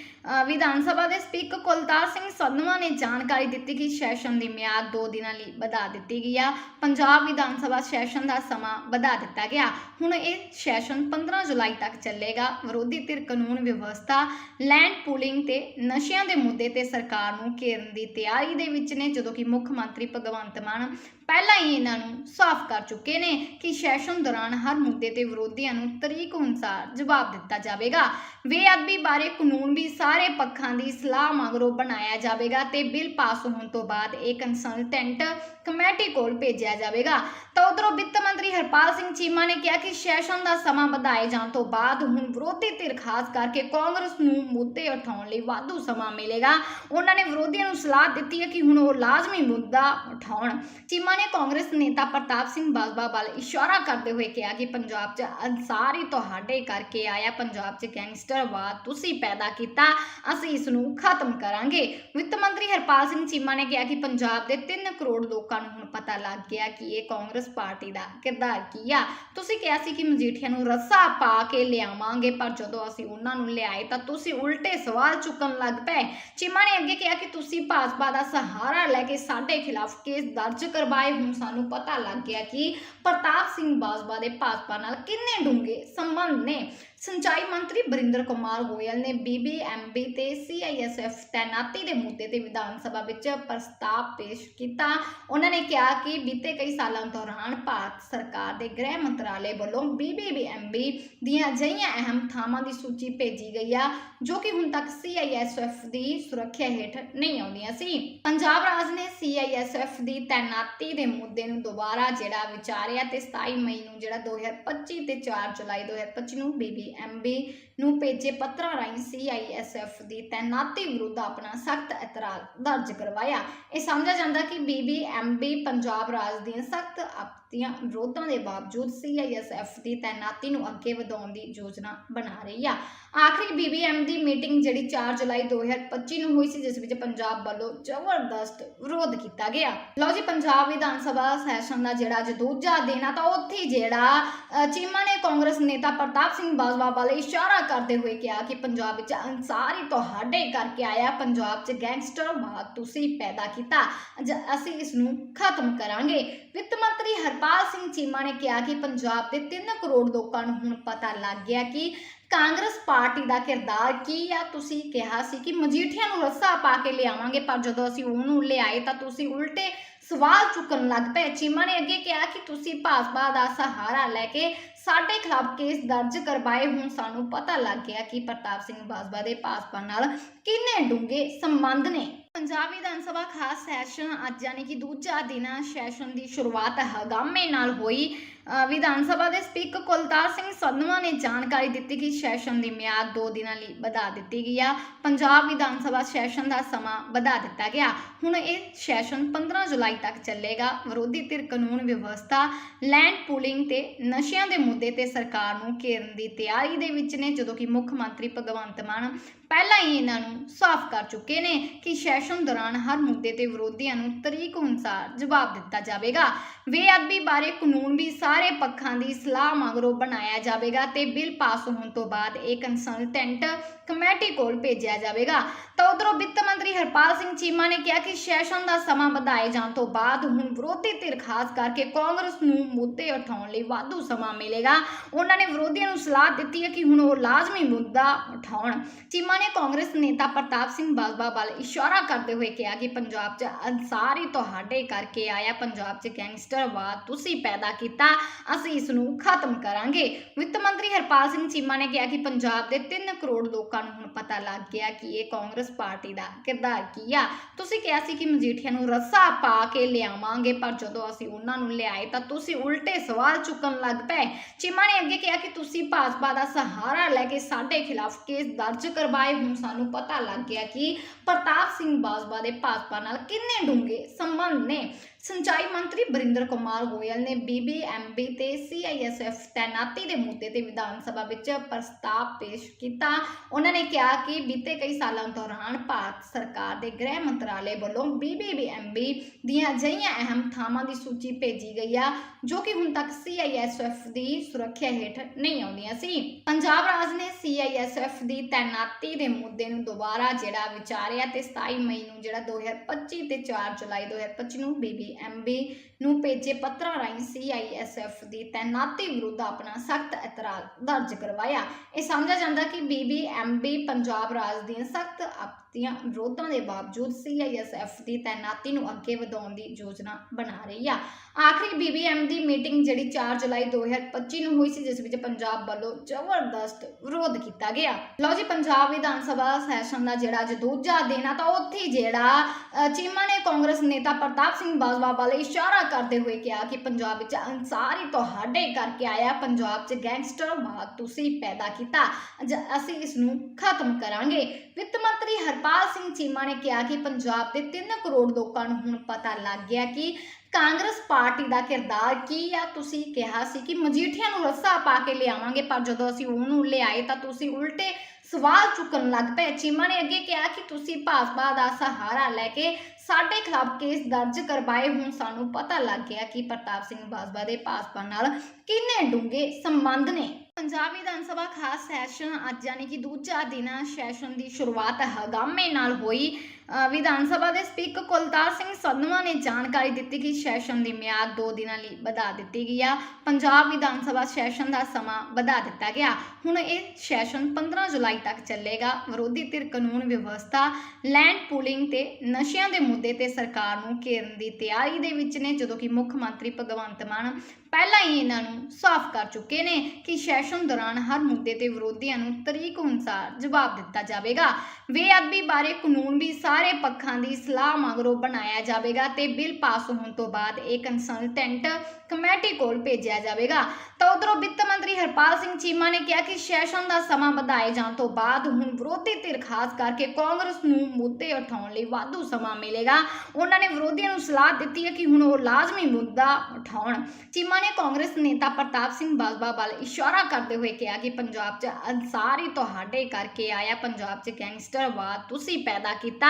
ਵਿਧਾਨ ਸਭਾ ਦੇ ਸਪੀਕਰ ਕੁਲਤਾਰ ਸਿੰਘ ਸੰਧਵਾ ਨੇ ਜਾਣਕਾਰੀ ਦਿੱਤੀ ਕਿ ਸੈਸ਼ਨ ਦੀ ਮਿਆਦ 2 ਦਿਨਾਂ ਲਈ ਵਧਾ ਦਿੱਤੀ ਗਈ ਆ। ਪੰਜਾਬ ਵਿਧਾਨ ਸਭਾ ਸੈਸ਼ਨ ਦਾ ਸਮਾਂ ਵਧਾ ਦਿੱਤਾ ਗਿਆ। ਹੁਣ ਇਹ ਸੈਸ਼ਨ 15 ਜੁਲਾਈ ਤੱਕ ਚੱਲੇਗਾ। ਵਿਰੋਧੀ ਧਿਰ ਕਾਨੂੰਨ ਵਿਵਸਥਾ ਲੈਂਡ ਪੂਲਿੰਗ ਤੇ ਨਸ਼ਿਆਂ ਦੇ ਮੁੱਦੇ ਤੇ ਸਰਕਾਰ ਨੂੰ ਘੇਰਨ ਦੀ ਤਿਆਰੀ ਦੇ ਵਿੱਚ ਨੇ, ਜਦੋਂ ਕਿ ਮੁੱਖ ਮੰਤਰੀ ਭਗਵੰਤ ਮਾਨ ਪਹਿਲਾਂ ਹੀ ਇਹਨਾਂ ਨੂੰ ਸਾਫ਼ ਕਰ ਚੁੱਕੇ ਨੇ ਕਿ ਸੈਸ਼ਨ ਦੌਰਾਨ ਹਰ ਮੁੱਦੇ ਤੇ ਵਿਰੋਧੀਆਂ ਨੂੰ ਤਰੀਕ ਅਨੁਸਾਰ ਜਵਾਬ ਦਿੱਤਾ ਜਾਵੇਗਾ। ਬੇਅਦਬੀ ਬਾਰੇ ਕਾਨੂੰਨ ਵੀ ਸਾਰੇ ਪੱਖਾਂ ਦੀ ਸਲਾਹ ਮਗਰੋਂ ਬਣਾਇਆ ਜਾਵੇਗਾ ਤੇ ਬਿੱਲ ਪਾਸ ਹੋਣ ਤੋਂ ਬਾਅਦ ਇਹ ਕੰਸਲਟੈਂਟ ਕਮੇਟੀ ਕੋਲ ਭੇਜਿਆ ਜਾਵੇਗਾ। ਤਾਂ ਉਧਰੋਂ ਵਿੱਤ ਮੰਤਰੀ ਹਰਪਾਲ ਸਿੰਘ ਚੀਮਾ ਨੇ ਕਿਹਾ ਕਿ ਸੈਸ਼ਨ ਦਾ ਸਮਾਂ ਵਧਾਏ ਜਾਣ ਤੋਂ ਬਾਅਦ ਹੁਣ ਵਿਰੋਧੀ ਧਿਰ ਖਾਸ ਕਰਕੇ ਕਾਂਗਰਸ ਨੂੰ ਮੁੱਦੇ ਉਠਾਉਣ ਲਈ ਵਾਧੂ ਸਮਾਂ ਮਿਲੇਗਾ। ਉਹਨਾਂ ਨੇ ਵਿਰੋਧੀਆਂ ਨੂੰ ਸਲਾਹ ਦਿੱਤੀ ਹੈ ਕਿ ਹੁਣ ਉਹ ਲਾਜ਼ਮੀ ਮੁੱਦਾ ਉਠਾਉਣ। ਚੀਮਾ ਨੇ ਕਾਂਗਰਸ ਨੇਤਾ ਪ੍ਰਤਾਪ ਸਿੰਘ ਬਾਜਵਾ ਵੱਲ ਇਸ਼ਾਰਾ ਕਰਦੇ ਹੋਏ ਕਿਹਾ ਕਿ ਪੰਜਾਬ 'ਚ ਅਨਸਾਰੀ ਤੁਹਾਡੇ ਕਰਕੇ ਆਇਆ ਪੰਜਾਬ 'ਚ ਗੈਂਗਸਟਰ ਵਾਦ ਤੁਸੀਂ ਪੈਦਾ ਕੀਤਾ, ਅਸੀਂ ਇਸ ਨੂੰ ਖਤਮ ਕਰਾਂਗੇ। ਵਿੱਤ ਮੰਤਰੀ ਹਰਪਾਲ ਸਿੰਘ ਚੀਮਾ ਨੇ ਕਿਹਾ ਕਿ ਪੰਜਾਬ ਦੇ 3 ਕਰੋੜ ਲੋਕਾਂ ਨੂੰ ਹੁਣ ਪਤਾ ਲੱਗ ਗਿਆ ਕਿ ਇਹ ਕਾਂਗਰਸ ਪਾਰਟੀ ਦਾ ਕਿਰਦਾਰ ਕੀ ਆ? ਤੁਸੀਂ ਕਿਹਾ ਸੀ ਕਿ ਮਜੀਠੀਆ ਨੂੰ ਰੱਸਾ ਪਾ ਕੇ ਲਿਆਵਾਂਗੇ, ਪਰ ਜਦੋਂ ਅਸੀਂ ਉਹਨਾਂ ਨੂੰ ਲਿਆਏ ਤਾਂ ਤੁਸੀਂ ਉਲਟੇ ਸਵਾਲ ਚੁੱਕਣ ਲੱਗ ਪਏ। ਚੀਮਾ ਨੇ ਅੱਗੇ ਕਿਹਾ ਕਿ ਤੁਸੀਂ ਭਾਜਪਾ ਦਾ ਸਹਾਰਾ ਲੈ ਕੇ ਸਾਡੇ ਖਿਲਾਫ ਕੇਸ ਦਰਜ ਕਰਵਾਏ। ਹੁਣ ਸਾਨੂੰ ਪਤਾ ਲੱਗ ਗਿਆ ਕਿ ਪ੍ਰਤਾਪ ਸਿੰਘ ਬਾਜਵਾ ਦੇ ਭਾਜਪਾ ਨਾਲ ਕਿੰਨੇ ਡੂੰਘੇ ਸੰਬੰਧ ਨੇ। ਸਿੰਚਾਈ ਮੰਤਰੀ ਬਰਿੰਦਰ ਕੁਮਾਰ ਗੋਇਲ ਨੇ ਬੀਬੀਐਮਬੀ ਤੇ ਸੀਆਈਐਸਐਫ ਤੈਨਾਤੀ ਦੇ ਮੁੱਦੇ ਤੇ ਵਿਧਾਨ ਸਭਾ ਵਿੱਚ ਪ੍ਰਸਤਾਵ ਪੇਸ਼ ਕੀਤਾ। ਉਹਨਾਂ ਨੇ ਕਿਹਾ ਕਿ ਬੀਤੇ ਕਈ ਸਾਲਾਂ ਦੌਰਾਨ ਭਾਰਤ ਸਰਕਾਰ ਦੇ ਗ੍ਰਹਿ ਮੰਤਰਾਲੇ ਵੱਲੋਂ ਬੀਬੀਐਮਬੀ ਦੀਆਂ ਅਜਿਹੀਆਂ ਅਹਿਮ ਥਾਵਾਂ ਦੀ ਸੂਚੀ ਭੇਜੀ ਗਈ ਆ, ਜੋ ਕਿ ਹੁਣ ਤੱਕ ਸੀਆਈਐਸਐਫ ਦੀ ਸੁਰੱਖਿਆ ਹੇਠ ਨਹੀਂ ਆਉਂਦੀਆਂ ਸੀ। ਪੰਜਾਬ ਰਾਜ ਨੇ ਸੀਆਈਐਸਐਫ ਦੀ ਤੈਨਾਤੀ ਦੇ ਮੁੱਦੇ ਨੂੰ ਦੁਬਾਰਾ ਜਿਹੜਾ ਵਿਚਾਰਿਆ ਤੇ 27 ਮਈ ਨੂੰ ਜਿਹੜਾ 2025 ਤੇ 4 ਜੁਲਾਈ 2025 ਨੂੰ ਬੀਬੀ ਬੀਬੀਐਮਬੀ ਨੂੰ ਭੇਜੇ ਪੱਤਰਾਂ ਰਾਹੀਂ ਸੀਆਈਐਸਐਫ ਦੀ ਤੈਨਾਤੀ ਵਿਰੁੱਧ ਆਪਣਾ ਸਖਤ ਇਤਰਾਜ਼ ਦਰਜ ਕਰਵਾਇਆ। ਇਹ ਸਮਝਿਆ ਜਾਂਦਾ ਕਿ ਬੀਬੀਐਮਬੀ ਪੰਜਾਬ ਰਾਜ ਦੀਆਂ ਸਖਤ ਆਪਤੀਆਂ ਵਿਰੋਧਾਂ ਦੇ ਬਾਵਜੂਦ ਸੀਆਈਐਸਐਫ ਦੀ ਤੈਨਾਤੀ ਨੂੰ ਅੱਗੇ ਵਧਾਉਣ ਦੀ ਯੋਜਨਾ ਬਣਾ ਰਹੀ ਆ। ਆਖਰੀ ਬੀਬੀਐਮ ਦੀ ਮੀਟਿੰਗ ਜਿਹੜੀ 4 ਜੁਲਾਈ 2025 ਨੂੰ ਹੋਈ ਸੀ, ਜਿਸ ਵਿੱਚ ਪੰਜਾਬ ਵੱਲੋਂ ਜ਼ਬਰਦਸਤ ਵਿਰੋਧ ਕੀਤਾ ਗਿਆ। ਲਓ ਜੀ, ਪੰਜਾਬ ਵਿਧਾਨ ਸਭਾ ਸੈਸ਼ਨ ਦਾ ਜਿਹੜਾ ਅੱਜ ਦੂਜਾ ਦਿਨ ਆ, ਤਾਂ ਉੱਥੇ ਜਿਹੜਾ ਚੀਮਾ ਨੇ ਕਾਂਗਰਸ ਨੇਤਾ ਪ੍ਰਤਾਪ ਸਿੰਘ ਬਾਜਵਾ ਵੱਲ ਇਸ਼ਾਰਾ ਕਰਦੇ ਹੋਏ ਕਿਹਾ ਕਿ ਪੰਜਾਬ ਵਿੱਚ ਅਨਸਾਰੀ ਤੁਹਾਡੇ ਕਰਕੇ ਆਇਆ ਪੰਜਾਬ 'ਚ ਗੈਂਗਸਟਰ ਬਾਤ ਤੁਸੀਂ ਪੈਦਾ ਕੀਤਾ। ਅਸੀਂ ਇਸ ਨੂੰ ਖਤਮ ਕਰਾਂਗੇ। ਵਿੱਤ ਮੰਤਰੀ ਹਰਪਾਲ ਸਿੰਘ ਚੀਮਾ ਨੇ ਕਿਹਾ ਕਿ ਪੰਜਾਬ ਦੇ 3 ਕਰੋੜ ਲੋਕਾਂ ਨੂੰ ਹੁਣ ਪਤਾ ਲੱਗ ਗਿਆ ਕਿ ਕਾਂਗਰਸ ਪਾਰਟੀ ਦਾ ਕਿਰਦਾਰ ਕੀ ਆ। ਤੁਸੀਂ ਕਿਹਾ ਸੀ ਕਿ ਮਜੀਠੀਆਂ ਨੂੰ ਰੱਸਾ ਪਾ ਕੇ ਲਿਆਵਾਂਗੇ, ਪਰ ਜਦੋਂ ਅਸੀਂ ਉਹਨੂੰ ਲਿਆਏ ਤਾਂ ਤੁਸੀਂ ਉਲਟੇ ਸਵਾਲ ਚੁੱਕਣ ਲੱਗ ਪਏ। ਚੀਮਾ ਨੇ ਅੱਗੇ ਕਿਹਾ ਕਿ ਤੁਸੀਂ ਭਾਜਪਾ ਦਾ ਸਹਾਰਾ ਲੈ ਕੇ ਸਾਡੇ ਖਿਲਾਫ ਕੇਸ ਦਰਜ ਕਰਵਾਏ। ਹੁਣ ਸਾਨੂੰ ਪਤਾ ਲੱਗ ਗਿਆ ਕਿ ਪ੍ਰਤਾਪ ਸਿੰਘ ਬਾਜਵਾ ਦੇ ਭਾਜਪਾ ਨਾਲ ਕਿੰਨੇ ਡੂੰਘੇ ਸੰਬੰਧ ਨੇ। ਪੰਜਾਬ ਵਿਧਾਨ ਸਭਾ ਖਾਸ ਸੈਸ਼ਨ ਅੱਜ, ਯਾਨੀ ਕਿ ਦੂਜਾ ਦਿਨ ਸੈਸ਼ਨ ਦੀ ਸ਼ੁਰੂਆਤ ਹਗਾਮੇ ਨਾਲ ਹੋਈ। ਵਿਧਾਨ ਸਭਾ ਦੇ ਸਪੀਕਰ ਕੁਲਤਾਰ ਸਿੰਘ ਸੰਧਵਾ ਨੇ ਜਾਣਕਾਰੀ ਦਿੱਤੀ ਕਿ ਸੈਸ਼ਨ ਦੀ ਮਿਆਦ 2 ਦਿਨਾਂ ਲਈ ਵਧਾ ਦਿੱਤੀ ਗਈ ਆ। ਪੰਜਾਬ ਵਿਧਾਨ ਸਭਾ ਸੈਸ਼ਨ ਦਾ ਸਮਾਂ ਵਧਾ ਦਿੱਤਾ ਗਿਆ। ਹੁਣ ਇਹ ਸੈਸ਼ਨ 15 ਜੁਲਾਈ ਤੱਕ ਚੱਲੇਗਾ। ਵਿਰੋਧੀ ਧਿਰ ਕਾਨੂੰਨ ਵਿਵਸਥਾ, ਲੈਂਡ ਪੂਲਿੰਗ ਤੇ ਨਸ਼ਿਆਂ ਦੇ ਮੁੱਦੇ ਤੇ ਸਰਕਾਰ ਨੂੰ ਘੇਰਨ ਦੀ ਤਿਆਰੀ ਦੇ ਵਿੱਚ ਨੇ, ਜਦੋਂ ਕਿ ਮੁੱਖ ਮੰਤਰੀ ਭਗਵੰਤ ਮਾਨ ਪਹਿਲਾਂ ਹੀ ਇਹਨਾਂ ਨੂੰ ਸਾਫ਼ ਕਰ ਚੁੱਕੇ ਨੇ ਕਿ ਸੈਸ਼ਨ ਦੌਰਾਨ ਹਰ ਮੁੱਦੇ ਤੇ ਵਿਰੋਧੀਆਂ ਨੂੰ ਤਰੀਕ ਅਨੁਸਾਰ ਜਵਾਬ ਦਿੱਤਾ ਜਾਵੇਗਾ। ਬੇਅਦਬੀ ਬਾਰੇ ਕਾਨੂੰਨ ਵੀ ਸਾਰੇ ਪੱਖਾਂ ਦੀ ਸਲਾਹ ਮਗਰੋਂ ਬਣਾਇਆ ਜਾਵੇਗਾ ਤੇ ਬਿੱਲ ਪਾਸ ਹੋਣ ਤੋਂ ਬਾਅਦ ਇਹ ਕੰਸਲਟੈਂਟ ਕਮੇਟੀ ਕੋਲ ਭੇਜਿਆ ਜਾਵੇਗਾ। ਤਾਂ ਉਧਰੋਂ ਵਿੱਤ ਮੰਤਰੀ ਹਰਪਾਲ ਸਿੰਘ ਚੀਮਾ ਨੇ ਕਿਹਾ ਕਿ ਸੈਸ਼ਨ ਦਾ ਸਮਾਂ ਵਧਾਏ ਜਾਣ ਤੋਂ ਬਾਅਦ ਹੁਣ ਵਿਰੋਧੀ ਧਿਰ ਖਾਸ ਕਰਕੇ ਕਾਂਗਰਸ ਨੂੰ ਮੁੱਦੇ ਉਠਾਉਣ ਲਈ ਵਾਧੂ ਸਮਾਂ ਮਿਲੇਗਾ। ਉਹਨਾਂ ਨੇ ਵਿਰੋਧੀਆਂ ਨੂੰ ਸਲਾਹ ਦਿੱਤੀ ਹੈ ਕਿ ਹੁਣ ਉਹ ਲਾਜ਼ਮੀ ਮੁੱਦਾ ਉਠਾਉਣ। ਚੀਮਾ ਨੇ ਕਾਂਗਰਸ ਨੇਤਾ ਪ੍ਰਤਾਪ ਸਿੰਘ ਬਾਜਵਾ ਵੱਲ ਇਸ਼ਾਰਾ ਕਰਦੇ ਹੋਏ ਕਿਹਾ ਕਿ ਪੰਜਾਬ 'ਚ ਅਨਸਾਰੀ ਤੁਹਾਡੇ ਕਰਕੇ ਆਇਆ ਪੰਜਾਬ 'ਚ ਗੈਂਗਸਟਰਵਾਦ ਤੁਸੀਂ ਪੈਦਾ ਕੀਤਾ, ਅਸੀਂ ਇਸ ਨੂੰ ਖਤਮ ਕਰਾਂਗੇ। ਵਿੱਤ ਮੰਤਰੀ ਹਰਪਾਲ ਸਿੰਘ ਚੀਮਾ ਨੇ ਕਿਹਾ ਕਿ ਪੰਜਾਬ ਦੇ 3 ਕਰੋੜ ਲੋਕਾਂ ਨੂੰ ਹੁਣ ਪਤਾ ਲੱਗ ਗਿਆ ਕਿ ਇਹ ਕਾਂਗਰਸ ਪਾਰਟੀ ਦਾ ਕਿਰਦਾਰ ਕੀ ਆ। ਤੁਸੀਂ ਕਿਹਾ ਸੀ ਕਿ ਮਜੀਠੀਆ ਨੂੰ ਰੱਸਾ ਪਾ ਕੇ ਲਿਆਵਾਂਗੇ, ਪਰ ਜਦੋਂ ਅਸੀਂ ਉਹਨਾਂ ਨੂੰ ਲਿਆਏ ਤਾਂ ਤੁਸੀਂ ਉਲਟੇ ਸਵਾਲ ਚੁੱਕਣ ਲੱਗ ਪਏ। ਚੀਮਾ ਨੇ ਅੱਗੇ ਕਿਹਾ ਕਿ ਤੁਸੀਂ ਭਾਜਪਾ ਦਾ ਸਹਾਰਾ ਲੈ ਕੇ ਸਾਡੇ ਖਿਲਾਫ ਕੇਸ ਦਰਜ ਕਰਵਾਏ ਹੁਣ ਸਾਨੂੰ ਪਤਾ ਲੱਗ ਗਿਆ ਕਿ ਪ੍ਰਤਾਪ ਸਿੰਘ ਬਾਜਵਾ ਦੇ ਭਾਜਪਾ ਨਾਲ ਕਿੰਨੇ ਡੂੰਘੇ ਸੰਬੰਧ ਨੇ। ਸਿੰਚਾਈ ਮੰਤਰੀ ਬਰਿੰਦਰ ਕੁਮਾਰ ਗੋਇਲ ਨੇ ਬੀਬੀਐਮਬੀ ਤੇ ਸੀਆਈਐਸਐਫ ਤੈਨਾਤੀ ਦੇ ਮੁੱਦੇ ਤੇ ਵਿਧਾਨ ਸਭਾ ਵਿੱਚ ਪ੍ਰਸਤਾਵ ਪੇਸ਼ ਕੀਤਾ। ਉਹਨਾਂ ਨੇ ਕਿਹਾ ਕਿ ਬੀਤੇ ਕਈ ਸਾਲਾਂ ਦੌਰਾਨ ਭਾਰਤ ਸਰਕਾਰ ਦੇ ਗ੍ਰਹਿ ਮੰਤਰਾਲੇ ਵੱਲੋਂ ਬੀਬੀਐਮਬੀ ਦੀਆਂ ਅਜਿਹੀਆਂ ਅਹਿਮ ਥਾਵਾਂ ਦੀ ਸੂਚੀ ਭੇਜੀ ਗਈ ਆ, ਜੋ ਕਿ ਹੁਣ ਤੱਕ ਸੀਆਈਐਸਐਫ ਦੀ ਸੁਰੱਖਿਆ ਹੇਠ ਨਹੀਂ ਆਉਂਦੀਆਂ ਸੀ। ਪੰਜਾਬ ਰਾਜ ਨੇ ਸੀਆਈਐਸਐਫ ਦੀ ਤੈਨਾਤੀ ਦੇ ਮੁੱਦੇ ਨੂੰ ਦੁਬਾਰਾ ਜਿਹੜਾ ਵਿਚਾਰਿਆ ਤੇ 27 ਮਈ ਨੂੰ ਜਿਹੜਾ 2025 ਤੇ 4 ਜੁਲਾਈ 2025 ਨੂੰ ਬੀਬੀ ਬੀਬੀਐਮਬੀ ਨੂੰ ਭੇਜੇ ਪੱਤਰਾਂ ਰਾਹੀਂ ਸੀਆਈਐਸਐਫ ਦੀ ਤੈਨਾਤੀ ਵਿਰੁੱਧ ਆਪਣਾ ਸਖਤ ਇਤਰਾਜ਼ ਦਰਜ ਕਰਵਾਇਆ। ਇਹ ਸਮਝਿਆ ਜਾਂਦਾ ਕਿ ਬੀਬੀਐਮਬੀ ਪੰਜਾਬ ਰਾਜ ਦੀਆਂ ਸਖਤ ਆਪਤੀਆਂ ਵਿਰੋਧਾਂ ਦੇ ਬਾਵਜੂਦ ਸੀਆਈਐਸਐਫ ਦੀ ਤੈਨਾਤੀ ਨੂੰ ਅੱਗੇ ਵਧਾਉਣ ਦੀ ਯੋਜਨਾ ਬਣਾ ਰਹੀ ਆ। ਆਖਰੀ ਬੀਬੀਐਮ ਦੀ ਮੀਟਿੰਗ ਜਿਹੜੀ 4 ਜੁਲਾਈ 2025 ਨੂੰ ਹੋਈ ਸੀ, ਜਿਸ ਵਿੱਚ ਪੰਜਾਬ ਵੱਲੋਂ ਜ਼ਬਰਦਸਤ ਵਿਰੋਧ ਕੀਤਾ ਗਿਆ। ਲਓ ਜੀ, ਪੰਜਾਬ ਵਿਧਾਨ ਸਭਾ ਸੈਸ਼ਨ ਦਾ ਜਿਹੜਾ ਅੱਜ ਦੂਜਾ ਦਿਨ ਆ, ਤਾਂ ਉੱਥੇ ਜਿਹੜਾ ਚੀਮਾ ਨੇ ਕਾਂਗਰਸ ਨੇਤਾ ਪ੍ਰਤਾਪ ਸਿੰਘ ਬਾਜਵਾ ਵੱਲ ਇਸ਼ਾਰਾ ਕਰਦੇ ਹੋਏ ਕਿਹਾ ਕਿ ਪੰਜਾਬ ਵਿੱਚ ਅਨਸਾਰੀ ਤੁਹਾਡੇ ਕਰਕੇ ਆਇਆ, ਪੰਜਾਬ 'ਚ ਗੈਂਗਸਟਰ ਗੈਂਗਸਟਰਵਾਦ ਤੁਸੀਂ ਪੈਦਾ ਕੀਤਾ। ਅਸੀਂ ਇਸ ਨੂੰ ਖਤਮ ਕਰਾਂਗੇ। ਵਿੱਤ ਮੰਤਰੀ ਹਰਪਾਲ ਸਿੰਘ ਚੀਮਾ ਨੇ ਕਿਹਾ ਕਿ ਪੰਜਾਬ ਦੇ 3 ਕਰੋੜ ਲੋਕਾਂ ਨੂੰ ਹੁਣ ਪਤਾ ਲੱਗ ਗਿਆ ਕਿ ਕਾਂਗਰਸ ਪਾਰਟੀ ਦਾ ਕਿਰਦਾਰ ਕੀ ਆ। ਤੁਸੀਂ ਕਿਹਾ ਸੀ ਕਿ ਮਜੀਠੀਆ ਨੂੰ ਰੱਸਾ ਪਾ ਕੇ ਲਿਆਵਾਂਗੇ, ਪਰ ਜਦੋਂ ਅਸੀਂ ਉਹਨੂੰ ਲਿਆਏ ਤਾਂ ਤੁਸੀਂ ਉਲਟੇ ਸਵਾਲ ਚੁੱਕਣ ਲੱਗ ਪਏ। ਚੀਮਾ ਨੇ ਅੱਗੇ ਕਿਹਾ ਕਿ ਤੁਸੀਂ ਭਾਜਪਾ ਦਾ ਸਹਾਰਾ ਲੈ ਕੇ ਸਾਡੇ ਖਿਲਾਫ ਕੇਸ ਦਰਜ ਕਰਵਾਏ। ਹੁਣ ਸਾਨੂੰ ਪਤਾ ਲੱਗ ਗਿਆ ਕਿ ਪ੍ਰਤਾਪ ਸਿੰਘ ਬਾਜਵਾ ਦੇ ਭਾਜਪਾ ਨਾਲ ਕਿੰਨੇ ਡੂੰਘੇ ਸੰਬੰਧ ਨੇ। ਪੰਜਾਬ ਵਿਧਾਨ ਸਭਾ ਖਾਸ ਸੈਸ਼ਨ ਅੱਜ ਯਾਨੀ ਕਿ ਦੂਜਾ ਦਿਨ ਸੈਸ਼ਨ ਦੀ ਸ਼ੁਰੂਆਤ ਹਗਾਮੇ ਨਾਲ ਹੋਈ। ਵਿਧਾਨ ਸਭਾ ਦੇ ਸਪੀਕਰ ਕੁਲਤਾਰ ਸਿੰਘ ਸੰਧਵਾ ਨੇ ਜਾਣਕਾਰੀ ਦਿੱਤੀ ਕਿ ਸੈਸ਼ਨ ਦੀ ਮਿਆਦ 2 ਦਿਨਾਂ ਲਈ ਵਧਾ ਦਿੱਤੀ ਗਈ ਆ। ਪੰਜਾਬ ਵਿਧਾਨ ਸਭਾ ਸੈਸ਼ਨ ਦਾ ਸਮਾਂ ਵਧਾ ਦਿੱਤਾ ਗਿਆ। ਹੁਣ ਇਹ ਸੈਸ਼ਨ 15 ਜੁਲਾਈ ਤੱਕ ਚੱਲੇਗਾ। ਵਿਰੋਧੀ ਧਿਰ ਕਾਨੂੰਨ ਵਿਵਸਥਾ, ਲੈਂਡ ਪੂਲਿੰਗ ਤੇ ਨਸ਼ਿਆਂ ਦੇ ਮੁੱਦੇ ਤੇ ਸਰਕਾਰ ਨੂੰ ਘੇਰਨ ਦੀ ਤਿਆਰੀ ਦੇ ਵਿੱਚ ਨੇ, ਜਦੋਂ ਕਿ ਮੁੱਖ ਮੰਤਰੀ ਭਗਵੰਤ ਮਾਨ ਪਹਿਲਾਂ ਹੀ ਇਹਨਾਂ ਨੂੰ ਸਾਫ਼ ਕਰ ਚੁੱਕੇ ਨੇ ਕਿ ਸੈਸ਼ਨ ਦੌਰਾਨ ਹਰ ਮੁੱਦੇ ਤੇ ਵਿਰੋਧੀਆਂ ਨੂੰ ਤਰੀਕ ਅਨੁਸਾਰ ਜਵਾਬ ਦਿੱਤਾ ਜਾਵੇਗਾ। ਬੇਅਦਬੀ ਬਾਰੇ ਕਾਨੂੰਨ ਵੀ ਸਾਰੇ ਪੱਖਾਂ ਦੀ ਸਲਾਹ ਮਗਰੋਂ ਬਣਾਇਆ ਜਾਵੇਗਾ ਤੇ ਬਿੱਲ ਪਾਸ ਹੋਣ ਤੋਂ ਬਾਅਦ ਇਹ ਕੰਸਲਟੈਂਟ ਕਮੇਟੀ ਕੋਲ ਭੇਜਿਆ ਜਾਵੇਗਾ। ਤਾਂ ਉਧਰੋਂ ਵਿੱਤ ਮੰਤਰੀ ਹਰਪਾਲ ਸਿੰਘ ਚੀਮਾ ਨੇ ਕਿਹਾ ਕਿ ਸੈਸ਼ਨ ਦਾ ਸਮਾਂ ਵਧਾਏ ਜਾਣ ਤੋਂ ਬਾਅਦ ਹੁਣ ਵਿਰੋਧੀ ਧਿਰ ਖਾਸ ਕਰਕੇ ਕਾਂਗਰਸ ਨੂੰ ਮੁੱਦੇ ਉਠਾਉਣ ਲਈ ਵਾਧੂ ਸਮਾਂ ਮਿਲੇਗਾ। ਉਹਨਾਂ ਨੇ ਵਿਰੋਧੀਆਂ ਨੂੰ ਸਲਾਹ ਦਿੱਤੀ ਹੈ ਕਿ ਹੁਣ ਉਹ ਲਾਜ਼ਮੀ ਮੁੱਦਾ ਉਠਾਉਣ। ਚੀਮਾ ਨੇ ਕਾਂਗਰਸ ਨੇਤਾ ਪ੍ਰਤਾਪ ਸਿੰਘ ਬਾਜਵਾ ਵੱਲ ਇਸ਼ਾਰਾ ਕਰਦੇ ਹੋਏ ਕਿਹਾ ਕਿ ਪੰਜਾਬ 'ਚ ਅਨਸਾਰੀ ਤੁਹਾਡੇ ਕਰਕੇ ਆਇਆ, ਪੰਜਾਬ 'ਚ ਗੈਂਗਸਟਰ ਗੈਂਗਸਟਰਵਾਦ ਤੁਸੀਂ ਪੈਦਾ ਕੀਤਾ,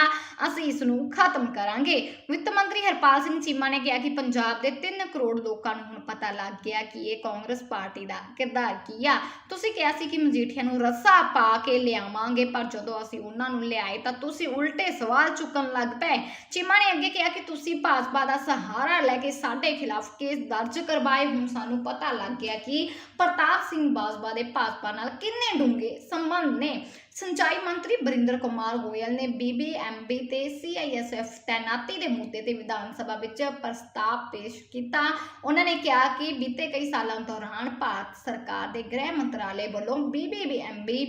ਅਸੀਂ ਇਸ ਨੂੰ ਖਤਮ ਕਰਾਂਗੇ। ਵਿੱਤ ਮੰਤਰੀ ਹਰਪਾਲ ਸਿੰਘ ਚੀਮਾ ਨੇ ਕਿਹਾ ਕਿ ਪੰਜਾਬ ਦੇ 3 ਕਰੋੜ ਲੋਕਾਂ ਨੂੰ ਹੁਣ ਪਤਾ ਲੱਗ ਗਿਆ ਕਿ ਇਹ ਕਾਂਗਰਸ ਪਾਰਟੀ ਦਾ ਕਿਰਦਾਰ ਕੀ ਆ। ਤੁਸੀਂ ਕਿਹਾ ਸੀ ਕਿ ਮਜੀਠੀਆ ਨੂੰ ਰੱਸਾ ਪਾ ਕੇ ਲਿਆਵਾਂਗੇ, ਪਰ ਜਦੋਂ ਅਸੀਂ ਉਹਨਾਂ ਨੂੰ ਲਿਆਏ ਤਾਂ ਤੁਸੀਂ ਉਲਟੇ ਸਵਾਲ ਚੁੱਕਣ ਲੱਗ ਪਏ। ਚੀਮਾ ਨੇ ਅੱਗੇ ਕਿਹਾ ਕਿ ਤੁਸੀਂ ਭਾਜਪਾ ਦਾ ਸਹਾਰਾ ਲੈ ਕੇ ਸਾਡੇ ਖਿਲਾਫ ਕੇਸ ਦਰਜ ਕਰਵਾਏ। ਹੁਣ ਸਾਨੂੰ ਪਤਾ ਲੱਗ ਗਿਆ ਕਿ ਪ੍ਰਤਾਪ ਸਿੰਘ ਬਾਜਵਾ ਦੇ ਭਾਜਪਾ ਨਾਲ ਕਿੰਨੇ ਡੂੰਘੇ ਸੰਬੰਧ ਨੇ। ਸਿੰਚਾਈ ਮੰਤਰੀ ਬਰਿੰਦਰ ਕੁਮਾਰ ਗੋਇਲ ਨੇ ਬੀਬੀਐਮਬੀ ਤੇ ਸੀਆਈਐਸਐਫ ਤੈਨਾਤੀ ਦੇ ਮੁੱਦੇ ਤੇ ਵਿਧਾਨ ਸਭਾ ਵਿੱਚ ਪ੍ਰਸਤਾਵ ਪੇਸ਼ ਕੀਤਾ। ਉਹਨਾਂ ਨੇ ਕਿਹਾ ਕਿ ਬੀਤੇ ਕਈ ਸਾਲਾਂ ਦੌਰਾਨ ਭਾਰਤ ਸਰਕਾਰ ਦੇ ਗ੍ਰਹਿ ਮੰਤਰਾਲੇ ਵੱਲੋਂ ਬੀਬੀਐਮਬੀ